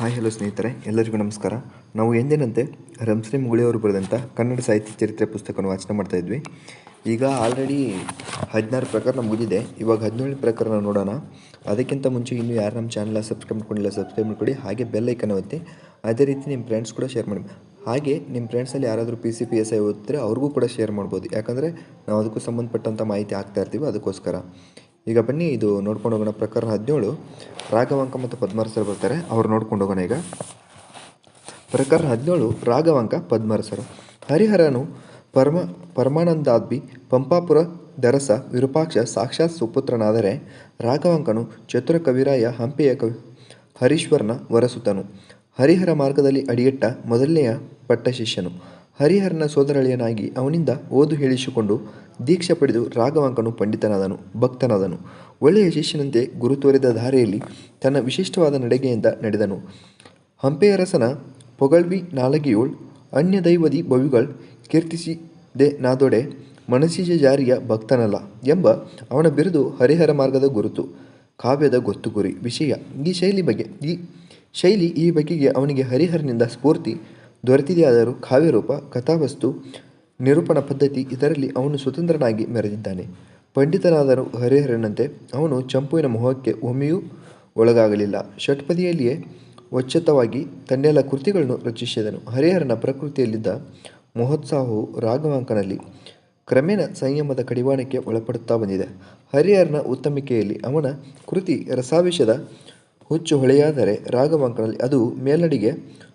Hi hello ಸ್ನೇಹಿತರೆ, ಎಲ್ಲರಿಗೂ ನಮಸ್ಕಾರ. ನಾವು ಎಂದಿನಂತೆ ರಂಶ್ರೀ ಮುಗುಳಿಯವರು ಬರೆದಂಥ ಕನ್ನಡ ಸಾಹಿತ್ಯ ಚರಿತ್ರೆ ಪುಸ್ತಕವನ್ನು ವಾಚನ ಮಾಡ್ತಾ ಇದ್ವಿ. ಈಗ ಆಲ್ರೆಡಿ ಹದಿನಾರು ಪ್ರಕರಣ ಮುಗಿದಿದೆ. ಇವಾಗ ಹದಿನೇಳು ಪ್ರಕರಣ ನೋಡೋಣ. ಅದಕ್ಕಿಂತ ಮುಂಚೆ ಇನ್ನೂ ಯಾರು ನಮ್ಮ ಚಾನಲ್ ಸಬ್ಸ್ಕ್ರೈಬ್ ಮಾಡ್ಕೊಂಡಿಲ್ಲ ಸಬ್ಸ್ಕ್ರೈಬ್ ಮಾಡ್ಕೊಳ್ಳಿ ಹಾಗೆ ಬೆಲ್ ಐಕನ್ ಒತ್ತಿ. ಅದೇ ರೀತಿ ನಿಮ್ಮ ಫ್ರೆಂಡ್ಸ್ ಕೂಡ ಶೇರ್ ಮಾಡಿ. ಹಾಗೆ ನಿಮ್ಮ ಫ್ರೆಂಡ್ಸಲ್ಲಿ ಯಾರಾದರೂ P C P S I ಓದ್ತಾರೆ ಅವ್ರಿಗೂ ಕೂಡ ಶೇರ್ ಮಾಡ್ಬೋದು. ಯಾಕಂದರೆ ನಾವು ಅದಕ್ಕೂ ಸಂಬಂಧಪಟ್ಟಂಥ ಮಾಹಿತಿ ಹಾಕ್ತಾ ಇರ್ತೀವಿ, ಅದಕ್ಕೋಸ್ಕರ. ಈಗ ಬನ್ನಿ, ಇದು ನೋಡ್ಕೊಂಡು ಹೋಗೋಣ ಪ್ರಕರಣ ಹದಿನೇಳು. ರಾಘವಂಕ ಮತ್ತು ಪದ್ಮರಸರು ಬರ್ತಾರೆ. ಅವ್ರು ನೋಡ್ಕೊಂಡು ಹೋಗೋಣ ಈಗ. ಪ್ರಕರಣ ಹದಿನೇಳು, ರಾಘವಂಕ, ಪದ್ಮರಸರು. ಹರಿಹರನು ಪರಮ, ಪರಮಾನಂದಾದ್ವಿ, ಪಂಪಾಪುರ, ದರಸ, ವಿರೂಪಾಕ್ಷ, ಸಾಕ್ಷಾತ್ ಸುಪುತ್ರನಾದರೆ ರಾಘವಂಕನು ಚತುರ ಕವಿರಾಯ ಹಂಪಿಯ ಕವಿ, ಹರೀಶ್ವರನ ವರಸುತನು. ಹರಿಹರ ಮಾರ್ಗದಲ್ಲಿ ಅಡಿಯಟ್ಟ ಮೊದಲನೆಯ ಪಟ್ಟ ಶಿಷ್ಯನು. ಹರಿಹರನ ಸೋದರಳಿಯನಾಗಿ ಅವನಿಂದ ಓದು ಹೇಳಿಸಿಕೊಂಡು ದೀಕ್ಷೆ ಪಡೆದು ರಾಘವಾಂಕನು ಪಂಡಿತನಾದನು, ಭಕ್ತನಾದನು. ಒಳ್ಳೆಯ ಶಿಷ್ಯನಂತೆ ಗುರು ತೋರಿದ ತನ್ನ ವಿಶಿಷ್ಟವಾದ ನಡೆಗೆಯಿಂದ ನಡೆದನು. ಹಂಪೆಯರಸನ ಪೊಗಳ್ವಿ ನಾಲಗಿಯೋಳ್ ಅನ್ಯ ದೈವದಿ ಬವಿಗಳ್ ಕೀರ್ತಿಸಿದೆ ನಾದೊಡೆ ಮನಸ್ಸಿಜ ಜಾರಿಯ ಭಕ್ತನಲ್ಲ ಎಂಬ ಅವನ ಬಿರುದು ಹರಿಹರ ಮಾರ್ಗದ ಗುರುತು, ಕಾವ್ಯದ ಗೊತ್ತು ಗುರಿ ವಿಷಯ. ಈ ಶೈಲಿ ಬಗ್ಗೆ ಈ ಶೈಲಿ ಈ ಬಗೆಗೆ ಅವನಿಗೆ ಹರಿಹರನಿಂದ ಸ್ಫೂರ್ತಿ ದೊರೆತಿದೆಯಾದರೂ ಕಾವ್ಯರೂಪ, ಕಥಾವಸ್ತು, ನಿರೂಪಣ ಪದ್ಧತಿ ಇದರಲ್ಲಿ ಅವನು ಸ್ವತಂತ್ರನಾಗಿ ಮೆರೆದಿದ್ದಾನೆ. ಪಂಡಿತನಾದರೂ ಹರಿಹರನಂತೆ ಅವನು ಚಂಪುವಿನ ಮೋಹಕ್ಕೆ ಒಮ್ಮೆಯೂ ಒಳಗಾಗಲಿಲ್ಲ. ಷಟ್ಪದಿಯಲ್ಲಿಯೇ ವಚ್ಚತವಾಗಿ ತನ್ನೆಲ್ಲ ಕೃತಿಗಳನ್ನು ರಚಿಸಿದನು. ಹರಿಹರನ ಪ್ರಕೃತಿಯಲ್ಲಿದ್ದ ಮಹೋತ್ಸಾಹವು ರಾಘವಾಂಕನಲ್ಲಿ ಕ್ರಮೇಣ ಸಂಯಮದ ಕಡಿವಾಣಕ್ಕೆ ಒಳಪಡುತ್ತಾ ಬಂದಿದೆ. ಹರಿಹರನ ಉತ್ತಮಿಕೆಯಲ್ಲಿ ಅವನ ಕೃತಿ ರಸಾವೇಶದ ಹುಚ್ಚು ಹೊಳೆಯಾದರೆ ರಾಘವಾಂಕನಲ್ಲಿ ಅದು ಮೇಲ್ನಡಿಗೆ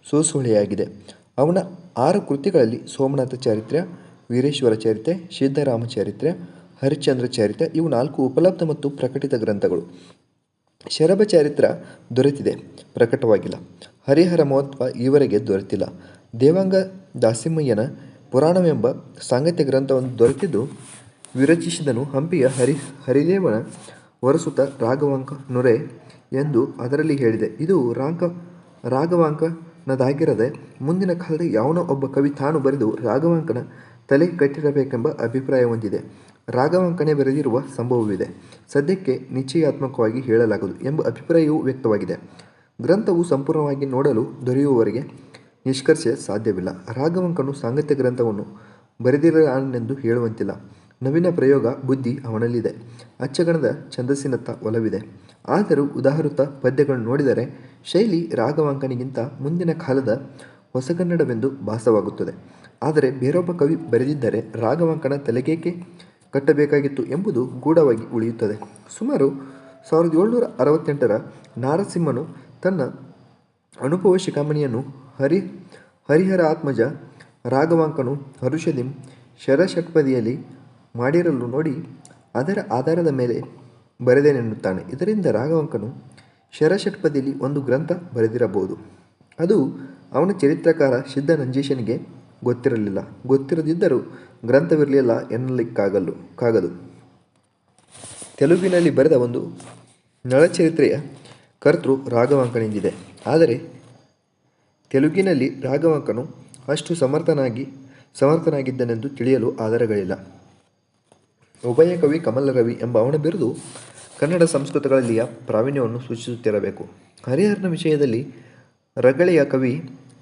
ಸೋಸುಹೊಳೆಯಾಗಿದೆ ಅವನ ಆರು ಕೃತಿಗಳಲ್ಲಿ ಸೋಮನಾಥ ಚರಿತ್ರೆ, ವೀರೇಶ್ವರ ಚರಿತ್ರೆ ಸಿದ್ದರಾಮ ಚರಿತ್ರೆ, ಹರಿಶ್ಚಂದ್ರ ಚರಿತ್ರೆ ಇವು ನಾಲ್ಕು ಉಪಲಬ್ಧ ಮತ್ತು ಪ್ರಕಟಿತ ಗ್ರಂಥಗಳು. ಶರಭ ಚರಿತ್ರ ದೊರೆತಿದೆ. ಪ್ರಕಟವಾಗಿಲ್ಲ. ಹರಿಹರ ಮಹತ್ವ ಈವರೆಗೆ ದೊರೆತಿಲ್ಲ. ದೇವಾಂಗ ದಾಸಿಮಯ್ಯನ ಪುರಾಣವೆಂಬ ಸಾಂಗತ್ಯ ಗ್ರಂಥವನ್ನು ದೊರೆತಿದ್ದು, ವಿರಚಿಸಿದನು ಹಂಪಿಯ ಹರಿ, ಹರಿದೇವನ ವರಸುತ ರಾಘವಾಂಕ ನೊರೆ ಎಂದು ಅದರಲ್ಲಿ ಹೇಳಿದೆ. ಇದು ರಾಂಕ ರಾಘವಾಂಕನದಾಗಿರದೆ ಮುಂದಿನ ಕಾಲದ ಯಾವನೋ ಒಬ್ಬ ಕವಿ ತಾನು ಬರೆದು ರಾಘವಾಂಕನ ತಲೆ ಕಟ್ಟಿರಬೇಕೆಂಬ ಅಭಿಪ್ರಾಯ ಹೊಂದಿದೆ. ರಾಘವಾಂಕನೇ ಬರೆದಿರುವ ಸಂಭವವಿದೆ. ಸದ್ಯಕ್ಕೆ ನಿಶ್ಚಯಾತ್ಮಕವಾಗಿ ಹೇಳಲಾಗದು ಎಂಬ ಅಭಿಪ್ರಾಯವೂ ವ್ಯಕ್ತವಾಗಿದೆ. ಗ್ರಂಥವು ಸಂಪೂರ್ಣವಾಗಿ ನೋಡಲು ದೊರೆಯುವವರಿಗೆ ನಿಷ್ಕರ್ಷ ಸಾಧ್ಯವಿಲ್ಲ. ರಾಘವಾಂಕನು ಸಾಂಗತ್ಯ ಗ್ರಂಥವನ್ನು ಬರೆದಿರನೆಂದು ಹೇಳುವಂತಿಲ್ಲ. ನವೀನ ಪ್ರಯೋಗ ಬುದ್ಧಿ ಅವನಲ್ಲಿದೆ. ಅಚ್ಚಗಣದ ಛಂದಸ್ಸಿನತ್ತ ಒಲವಿದೆ. ಆದರೂ ಉದಾಹೃತ ಪದ್ಯಗಳನ್ನು ನೋಡಿದರೆ ಶೈಲಿ ರಾಘವಾಂಕನಿಗಿಂತ ಮುಂದಿನ ಕಾಲದ ಹೊಸಗನ್ನಡವೆಂದು ಭಾಸವಾಗುತ್ತದೆ. ಆದರೆ ಬೇರೊಬ್ಬ ಕವಿ ಬರೆದಿದ್ದರೆ ರಾಘವಾಂಕನ ತಲೆಗೇಕೆ ಕಟ್ಟಬೇಕಾಗಿತ್ತು ಎಂಬುದು ಗೂಢವಾಗಿ ಉಳಿಯುತ್ತದೆ. ಸುಮಾರು ಸಾವಿರದ ಏಳ್ನೂರ ಅರವತ್ತೆಂಟರ ನಾರಸಿಂಹನು ತನ್ನ ಅನುಭವ ಶಿಖಾಮಣಿಯನ್ನು ಹರಿ ಹರಿಹರ ಆತ್ಮಜ ರಾಘವಾಂಕನು ಹರುಷದಿಂ ಶರಷಟ್ಪದಿಯಲ್ಲಿ ಮಾಡಿರಲು ನೋಡಿ ಅದರ ಆಧಾರದ ಮೇಲೆ ಬರೆದೇನೆನ್ನುತ್ತಾನೆ. ಇದರಿಂದ ರಾಘವಂಕನು ಶರಷಟ್ಪದಿಯಲ್ಲಿ ಒಂದು ಗ್ರಂಥ ಬರೆದಿರಬಹುದು. ಅದು ಅವನ ಚರಿತ್ರಕಾರ ಸಿದ್ಧ ನಂಜೇಶನಿಗೆ ಗೊತ್ತಿರಲಿಲ್ಲ. ಗೊತ್ತಿರದಿದ್ದರೂ ಗ್ರಂಥವಿರಲಿಲ್ಲ ಎನ್ನಲಿಕ್ಕಾಗಲು ಕಾಗದು. ತೆಲುಗಿನಲ್ಲಿ ಬರೆದ ಒಂದು ನಳಚರಿತ್ರೆಯ ಕರ್ತೃ ರಾಘವಾಂಕನಿಂದಿದೆ. ಆದರೆ ತೆಲುಗಿನಲ್ಲಿ ರಾಘವಾಂಕನು ಅಷ್ಟು ಸಮರ್ಥನಾಗಿ, ಸಮರ್ಥನಾಗಿದ್ದನೆಂದು ತಿಳಿಯಲು ಆಧಾರಗಳಿಲ್ಲ. ಉಭಯ ಕವಿ ಕಮಲರವಿ ಎಂಬ ಅವನ ಬಿರುದು ಕನ್ನಡ ಸಂಸ್ಕೃತಗಳಲ್ಲಿಯ ಪ್ರಾವೀಣ್ಯವನ್ನು ಸೂಚಿಸುತ್ತಿರಬೇಕು. ಹರಿಹರನ ವಿಷಯದಲ್ಲಿ ರಗಳೆಯ ಕವಿ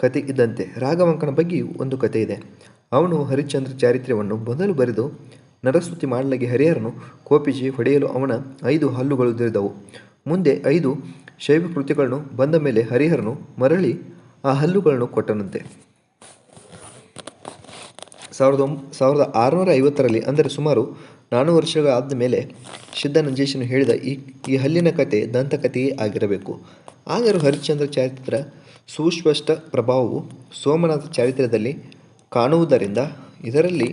ಕತೆ ಇದ್ದಂತೆ ರಾಘವಂಕನ ಬಗ್ಗೆಯೂ ಒಂದು ಕತೆ ಇದೆ. ಅವನು ಹರಿಶ್ಚಂದ್ರ ಚಾರಿತ್ರ್ಯವನ್ನು ಮೊದಲು ಬರೆದು ನರಸ್ತುತಿ ಮಾಡಲಾಗಿ ಹರಿಹರನು ಕೋಪಿಸಿ ಹೊಡೆಯಲು ಅವನ ಐದು ಹಲ್ಲುಗಳು ದೊರೆದವು. ಮುಂದೆ ಐದು ಶೈವ ಕೃತಿಗಳನ್ನು ಬಂದ ಮೇಲೆ ಹರಿಹರನು ಮರಳಿ ಆ ಹಲ್ಲುಗಳನ್ನು ಕೊಟ್ಟನಂತೆ. ಸಾವಿರದ ಸಾವಿರದ ಆರುನೂರ ಐವತ್ತರಲ್ಲಿ, ಅಂದರೆ ಸುಮಾರು ನಾನ್ನೂರು ವರ್ಷಗಳಾದ ಮೇಲೆ ಸಿದ್ಧ ನಂಜೇಶನು ಹೇಳಿದ ಈ ಈ ಹಲ್ಲಿನ ಕತೆ ದಂತಕಥೆಯೇ ಆಗಿರಬೇಕು. ಆದರೂ ಹರಿಶ್ಚಂದ್ರ ಚಾರಿತ್ರ ಸುಸ್ಪಷ್ಟ ಪ್ರಭಾವವು ಸೋಮನಾಥ ಚಾರಿತ್ರ್ಯದಲ್ಲಿ ಕಾಣುವುದರಿಂದ ಇದರಲ್ಲಿ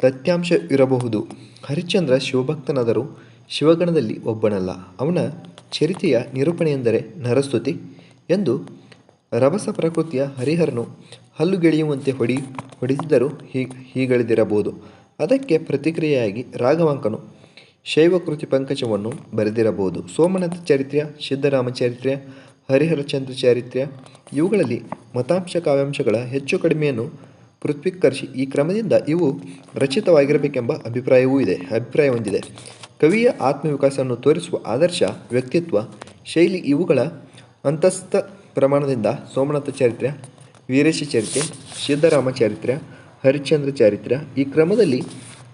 ತಥ್ಯಾಂಶ ಇರಬಹುದು. ಹರಿಶ್ಚಂದ್ರ ಶಿವಭಕ್ತನಾದರೂ ಶಿವಗಣದಲ್ಲಿ ಒಬ್ಬನಲ್ಲ. ಅವನ ಚರಿತೆಯ ನಿರೂಪಣೆಯೆಂದರೆ ನರಸ್ತುತಿ ಎಂದು ರಭಸ ಪ್ರಕೃತಿಯ ಹರಿಹರನು ಹಲ್ಲುಗೆಳೆಯುವಂತೆ ಹೊಡಿ, ಹೊಡೆದಿದ್ದರೂ ಹೀ ಹೀಗಳಿದಿರಬಹುದು ಅದಕ್ಕೆ ಪ್ರತಿಕ್ರಿಯೆಯಾಗಿ ರಾಘವಾಂಕನು ಶೈವಕೃತಿ ಪಂಕಜವನ್ನು ಬರೆದಿರಬಹುದು. ಸೋಮನಾಥ ಚರಿತ್ರೆ ಸಿದ್ದರಾಮ ಚರಿತ್ರ್ಯ ಹರಿಹರಚಂದ್ರ ಚಾರಿತ್ರ್ಯ ಇವುಗಳಲ್ಲಿ ಮತಾಂಶ ಕಾವ್ಯಾಂಶಗಳ ಹೆಚ್ಚು ಕಡಿಮೆಯನ್ನು ಪೃಥ್ವೀಕರಿಸಿ ಈ ಕ್ರಮದಿಂದ ಇವು ರಚಿತವಾಗಿರಬೇಕೆಂಬ ಅಭಿಪ್ರಾಯವೂ ಇದೆ, ಅಭಿಪ್ರಾಯ ಹೊಂದಿದೆ. ಕವಿಯ ಆತ್ಮವಿಕಾಸವನ್ನು ತೋರಿಸುವ ಆದರ್ಶ, ವ್ಯಕ್ತಿತ್ವ, ಶೈಲಿ ಇವುಗಳ ಅಂತಸ್ಥ ಪ್ರಮಾಣದಿಂದ ಸೋಮನಾಥ ಚರಿತ್ರೆ, ವೀರೇಶ ಚರಿತ್ರೆ ಸಿದ್ದರಾಮ ಚಾರಿತ್ರ್ಯ ಹರಿಶ್ಚಂದ್ರ ಚಾರಿತ್ರ್ಯ ಈ ಕ್ರಮದಲ್ಲಿ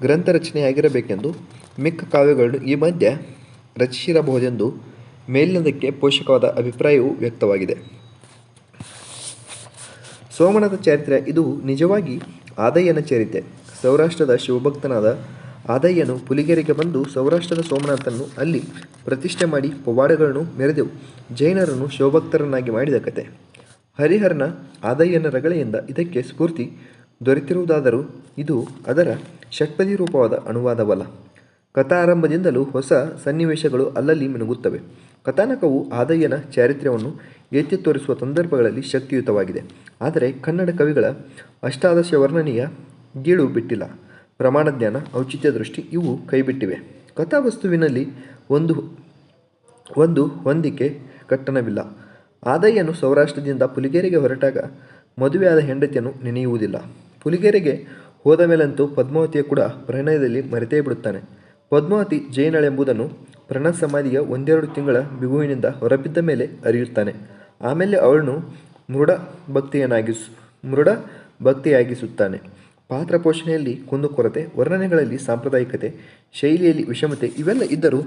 ಗ್ರಂಥ ರಚನೆಯಾಗಿರಬೇಕೆಂದು ಮಿಕ್ಕ ಕಾವ್ಯಗಳನ್ನು ಈ ಮಧ್ಯೆ ರಚಿಸಿರಬಹುದೆಂದು ಮೇಲಿನದಕ್ಕೆ ಪೋಷಕವಾದ ಅಭಿಪ್ರಾಯವು ವ್ಯಕ್ತವಾಗಿದೆ. ಸೋಮನಾಥ ಚರಿತ್ರೆ ಇದು ನಿಜವಾಗಿ ಆದಯ್ಯನ ಚರಿತ್ರೆ ಸೌರಾಷ್ಟ್ರದ ಶಿವಭಕ್ತನಾದ ಆದಯ್ಯನು ಪುಲಿಗೆರೆಗೆ ಬಂದು ಸೌರಾಷ್ಟ್ರದ ಸೋಮನಾಥನ್ನು ಅಲ್ಲಿ ಪ್ರತಿಷ್ಠೆ ಮಾಡಿ ಪವಾಡಗಳನ್ನು ಮೆರೆದೆವು ಜೈನರನ್ನು ಶಿವಭಕ್ತರನ್ನಾಗಿ ಮಾಡಿದ ಕತೆ. ಹರಿಹರನ ಆದಯ್ಯನ ರಗಳೆಯಿಂದ ಇದಕ್ಕೆ ಸ್ಫೂರ್ತಿ ದೊರೆತಿರುವುದಾದರೂ ಇದು ಅದರ ಷಟ್ಪದಿ ರೂಪವಾದ ಅನುವಾದವಲ್ಲ. ಕಥಾರಂಭದಿಂದಲೂ ಹೊಸ ಸನ್ನಿವೇಶಗಳು ಅಲ್ಲಲ್ಲಿ ಮಿನುಗುತ್ತವೆ. ಕಥಾನಕವು ಆದಯ್ಯನ ಚಾರಿತ್ರ್ಯವನ್ನು ಎತ್ತಿ ತೋರಿಸುವ ಸಂದರ್ಭಗಳಲ್ಲಿ ಶಕ್ತಿಯುತವಾಗಿದೆ. ಆದರೆ ಕನ್ನಡ ಕವಿಗಳ ಅಷ್ಟಾದಶ ವರ್ಣನೆಯ ಗೀಳು ಬಿಟ್ಟಿಲ್ಲ. ಪ್ರಮಾಣ ಜ್ಞಾನ ಔಚಿತ್ಯ ದೃಷ್ಟಿ ಇವು ಕೈಬಿಟ್ಟಿವೆ. ಕಥಾವಸ್ತುವಿನಲ್ಲಿ ಒಂದು ಒಂದು ಹೊಂದಿಕೆ ಕಟ್ಟಣವಿಲ್ಲ. ಆದಯ್ಯನು ಸೌರಾಷ್ಟ್ರದಿಂದ ಪುಲಿಗೇರಿಗೆ ಹೊರಟಾಗ ಮದುವೆಯಾದ ಹೆಂಡತಿಯನ್ನು ನೆನೆಯುವುದಿಲ್ಲ. ಪುಲಿಗೆರೆಗೆ ಹೋದ ಮೇಲಂತೂ ಪದ್ಮಾವತಿಯ ಕೂಡ ಪ್ರಣಯದಲ್ಲಿ ಮರೆತೇ ಬಿಡುತ್ತಾನೆ. ಪದ್ಮಾವತಿ ಜೈನಳೆಂಬುದನ್ನು ಪ್ರಣ ಸಮಾಧಿಯ ಒಂದೆರಡು ತಿಂಗಳ ಬಿಗುವಿನಿಂದ ಹೊರಬಿದ್ದ ಮೇಲೆ ಅರಿಯುತ್ತಾನೆ. ಆಮೇಲೆ ಅವಳನ್ನು ಮೃಡ ಭಕ್ತಿಯನ್ನಾಗಿಸ್, ಮೃಡ ಭಕ್ತಿಯಾಗಿಸುತ್ತಾನೆ. ಪಾತ್ರ ಪೋಷಣೆಯಲ್ಲಿ ಕುಂದುಕೊರತೆ ವರ್ಣನೆಗಳಲ್ಲಿ ಸಾಂಪ್ರದಾಯಿಕತೆ, ಶೈಲಿಯಲ್ಲಿ ವಿಷಮತೆ ಇವೆಲ್ಲ ಇದ್ದರೂ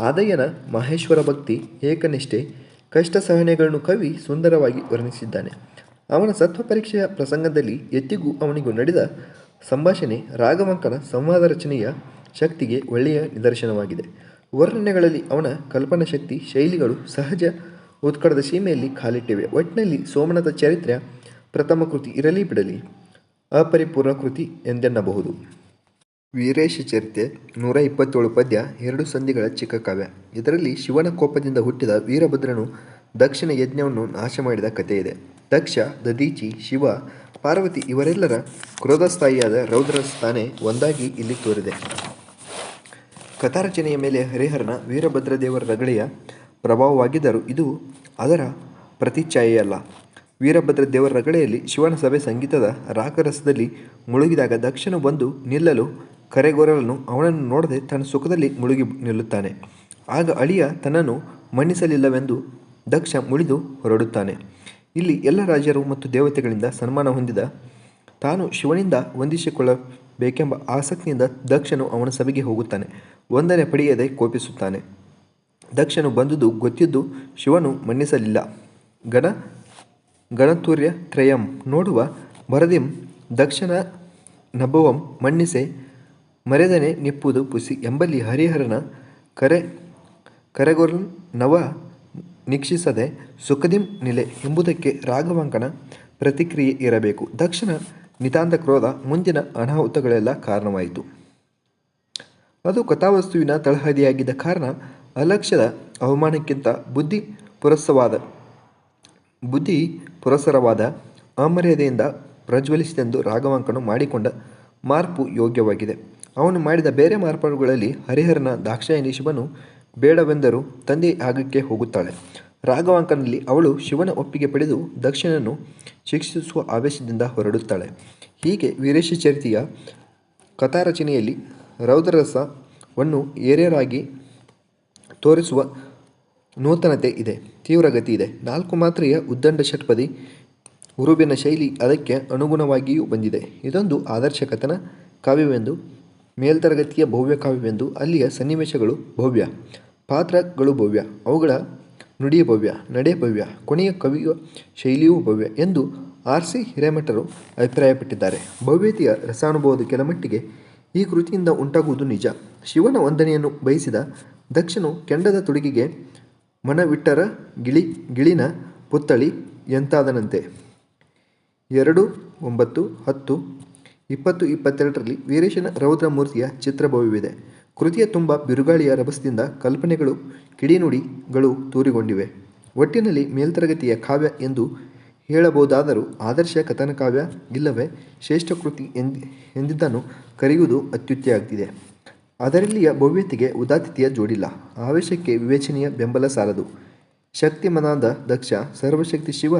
ಆದಯ್ಯನ ಮಹೇಶ್ವರ ಭಕ್ತಿ, ಏಕನಿಷ್ಠೆ ಕಷ್ಟ ಸಹನೆಗಳನ್ನು ಕವಿ ಸುಂದರವಾಗಿ ವರ್ಣಿಸಿದ್ದಾನೆ. ಅವನ ಸತ್ವ ಪರೀಕ್ಷೆಯ ಪ್ರಸಂಗದಲ್ಲಿ ಎತ್ತಿಗೂ ಅವನಿಗೂ ನಡೆದ ಸಂಭಾಷಣೆ ರಾಘವಂಕನ ಸಂವಾದ ರಚನೆಯ ಶಕ್ತಿಗೆ ಒಳ್ಳೆಯ ನಿದರ್ಶನವಾಗಿದೆ. ವರ್ಣನೆಗಳಲ್ಲಿ ಅವನ ಕಲ್ಪನಾ ಶಕ್ತಿ, ಶೈಲಿಗಳು ಸಹಜ ಉತ್ಕಡದ ಸೀಮೆಯಲ್ಲಿ ಕಾಲಿಟ್ಟಿವೆ ಒಟ್ಟಿನಲ್ಲಿ ಸೋಮನಾಥ ಚರಿತ್ರೆ ಪ್ರಥಮ ಕೃತಿ ಇರಲಿ ಬಿಡಲಿ, ಅಪರಿಪೂರ್ಣ ಕೃತಿ ಎಂದೆನ್ನಬಹುದು. ವೀರೇಶ ಚರಿತ್ರೆ ನೂರ ಇಪ್ಪತ್ತೇಳು ಪದ್ಯ, ಎರಡು ಸಂಧಿಗಳ ಚಿಕ್ಕ ಕಾವ್ಯ. ಇದರಲ್ಲಿ ಶಿವನ ಕೋಪದಿಂದ ಹುಟ್ಟಿದ ವೀರಭದ್ರನು ದಕ್ಷಿಣ ಯಜ್ಞವನ್ನು ನಾಶ ಮಾಡಿದ ಕಥೆಯಿದೆ. ದಕ್ಷ, ದದೀಚಿ, ಶಿವ, ಪಾರ್ವತಿ ಇವರೆಲ್ಲರ ಕ್ರೋಧಸ್ಥಾಯಿಯಾದ ರೌದ್ರ ಸ್ಥಾನೆ ಒಂದಾಗಿ ಇಲ್ಲಿ ತೋರಿದೆ. ಕಥಾರಚನೆಯ ಮೇಲೆ ಹರಿಹರನ ವೀರಭದ್ರ ದೇವರ ರಗಳೆಯ ಪ್ರಭಾವವಾಗಿದ್ದರೂ ಇದು ಅದರ ಪ್ರತಿಚ್ಛಾಯೆಯಲ್ಲ ವೀರಭದ್ರ ದೇವರ ರಗಳೆಯಲ್ಲಿ ಶಿವನ ಸಭೆ ಸಂಗೀತದ ರಾಕರಸದಲ್ಲಿ ಮುಳುಗಿದಾಗ ದಕ್ಷನು ಬಂದು ನಿಲ್ಲಲು ಕರೆಗೊರಲನ್ನು ಅವನನ್ನು ನೋಡದೆ ತನ್ನ ಸುಖದಲ್ಲಿ ಮುಳುಗಿ ನಿಲ್ಲುತ್ತಾನೆ. ಆಗ ಅಳಿಯ ತನ್ನನ್ನು ಮನ್ನಿಸಲಿಲ್ಲವೆಂದು ದಕ್ಷ ಮುಳಿದು ಹೊರಡುತ್ತಾನೆ. ಇಲ್ಲಿ ಎಲ್ಲ ರಾಜರು ಮತ್ತು ದೇವತೆಗಳಿಂದ ಸನ್ಮಾನ ಹೊಂದಿದ. ತಾನು ಶಿವನಿಂದ ವಂದಿಸಿಕೊಳ್ಳಬೇಕೆಂಬ ಆಸಕ್ತಿಯಿಂದ ದಕ್ಷನು ಅವನ ಸಭೆಗೆ ಹೋಗುತ್ತಾನೆ. ವಂದನೆ ಪಡೆಯದೆ ಕೋಪಿಸುತ್ತಾನೆ. ದಕ್ಷನು ಬಂದುದು ಗೊತ್ತಿದ್ದು ಶಿವನು ಮನ್ನಿಸಲಿಲ್ಲ. ಗಣ ಗಣತುರ್ಯ ತ್ರಯಂ ನೋಡುವ ಭರದಿಂ ದಕ್ಷನ ನಭವಂ ಮನ್ನಿಸೆ ಮರೆದನೆ ನಿಪ್ಪುದು ಪುಸಿ ಎಂಬಲ್ಲಿ ಹರಿಹರನ ಕರೆ ಕರೆಗೊರ್ ನವ ನಿಕ್ಷಿಸದೆ ಸುಖದಿಂ ನಿಲೆ ಎಂಬುದಕ್ಕೆ ರಾಘವಾಂಕನ ಪ್ರತಿಕ್ರಿಯೆ ಇರಬೇಕು. ದಕ್ಷನ ನಿತಾಂತ ಕ್ರೋಧ ಮುಂದಿನ ಅನಾಹುತಗಳೆಲ್ಲ ಕಾರಣವಾಯಿತು. ಅದು ಕಥಾವಸ್ತುವಿನ ತಳಹದಿಯಾಗಿದ್ದ ಕಾರಣ ಅಲಕ್ಷ್ಯದ ಅವಮಾನಕ್ಕಿಂತ ಬುದ್ಧಿ ಪುರಸ್ಸವಾದ ಬುದ್ಧಿ ಪುರಸರವಾದ ಅಮರ್ಯಾದೆಯಿಂದ ಪ್ರಜ್ವಲಿಸಿದೆಂದು ರಾಘವಾಂಕನು ಮಾಡಿಕೊಂಡ ಮಾರ್ಪು ಯೋಗ್ಯವಾಗಿದೆ. ಅವನು ಮಾಡಿದ ಬೇರೆ ಮಾರ್ಪಾಡುಗಳಲ್ಲಿ ಹರಿಹರನ ದಾಕ್ಷಾಯಣಿ ಶಿವನು ಬೇಡವೆಂದರೂ ತಂದೆ ಆಗಕ್ಕೆ ಹೋಗುತ್ತಾಳೆ. ರಾಘವಾಂಕನಲ್ಲಿ ಅವಳು ಶಿವನ ಒಪ್ಪಿಗೆ ಪಡೆದು ದಕ್ಷಿಣನ್ನು ಶಿಕ್ಷಿಸುವ ಆವೇಶದಿಂದ ಹೊರಡುತ್ತಾಳೆ. ಹೀಗೆ ವೀರೇಶಚರಿತೆಯ ಕಥಾರಚನೆಯಲ್ಲಿ ರೌದ್ರರಸವನ್ನು ಏರ್ಯರಾಗಿ ತೋರಿಸುವ ನೂತನತೆ ಇದೆ ತೀವ್ರಗತಿ ಇದೆ. ನಾಲ್ಕು ಮಾತ್ರೆಯ ಉದ್ದಂಡ ಷಟ್ಪದಿ ಉರುಬಿನ ಶೈಲಿ ಅದಕ್ಕೆ ಅನುಗುಣವಾಗಿಯೂ ಬಂದಿದೆ. ಇದೊಂದು ಆದರ್ಶ ಕಥನ ಕಾವ್ಯವೆಂದು, ಮೇಲ್ತರಗತಿಯ ಭವ್ಯ ಕಾವ್ಯವೆಂದು, ಅಲ್ಲಿಯ ಸನ್ನಿವೇಶಗಳು ಭವ್ಯ. ಪಾತ್ರಗಳು ಭವ್ಯ, ಅವುಗಳ ನುಡಿ ಭವ್ಯ, ನಡೆ ಭವ್ಯ, ಕೊನೆಯ ಕವಿಯ ಶೈಲಿಯೂ ಭವ್ಯ ಎಂದು ಆರ್ ಸಿ ಹಿರೇಮಠರು ಅಭಿಪ್ರಾಯಪಟ್ಟಿದ್ದಾರೆ. ಭವ್ಯತೆಯ ರಸಾನುಭವದ ಕೆಲಮಟ್ಟಿಗೆ ಈ ಕೃತಿಯಿಂದ ಉಂಟಾಗುವುದು ನಿಜ. ಶಿವನ ವಂದನೆಯನ್ನು ಬಯಸಿದ ದಕ್ಷನು ಕೆಂಡದ ತುಡುಗಿಗೆ ಮನವಿಟ್ಟರ ಗಿಳಿ, ಗಿಳಿನ ಪುತ್ತಳಿ ಎಂತಾದನಂತೆ. ಎರಡು, ಒಂಬತ್ತು, ಹತ್ತು, ಇಪ್ಪತ್ತು, ಇಪ್ಪತ್ತೆರಡರಲ್ಲಿ ವೀರೇಶನ ರೌದ್ರಮೂರ್ತಿಯ ಚಿತ್ರಭವ್ಯವಿದೆ ಕೃತಿಯ ತುಂಬ ಬಿರುಗಾಳಿಯ ರಭಸದಿಂದ ಕಲ್ಪನೆಗಳು, ಕಿಡಿನುಡಿಗಳು ತೂರಿಗೊಂಡಿವೆ. ಒಟ್ಟಿನಲ್ಲಿ ಮೇಲ್ತರಗತಿಯ ಕಾವ್ಯ ಎಂದು ಹೇಳಬಹುದಾದರೂ ಆದರ್ಶ ಕಥನಕಾವ್ಯ ಇಲ್ಲವೇ ಶ್ರೇಷ್ಠ ಕೃತಿ ಎಂದ್, ಎಂದಿದ್ದನ್ನು ಕರೆಯುವುದು ಅತ್ಯುಕ್ತಿಯಾಗ್ತಿದೆ ಅದರಲ್ಲಿಯ ಭವ್ಯತೆಗೆ ಉದಾತ್ತಿಯ ಜೋಡಿಲ್ಲ. ಆವೇಶಕ್ಕೆ ವಿವೇಚನೆಯ ಬೆಂಬಲ ಸಾಲದು ಶಕ್ತಿಮನಾದ ದಕ್ಷ, ಸರ್ವಶಕ್ತಿ ಶಿವ,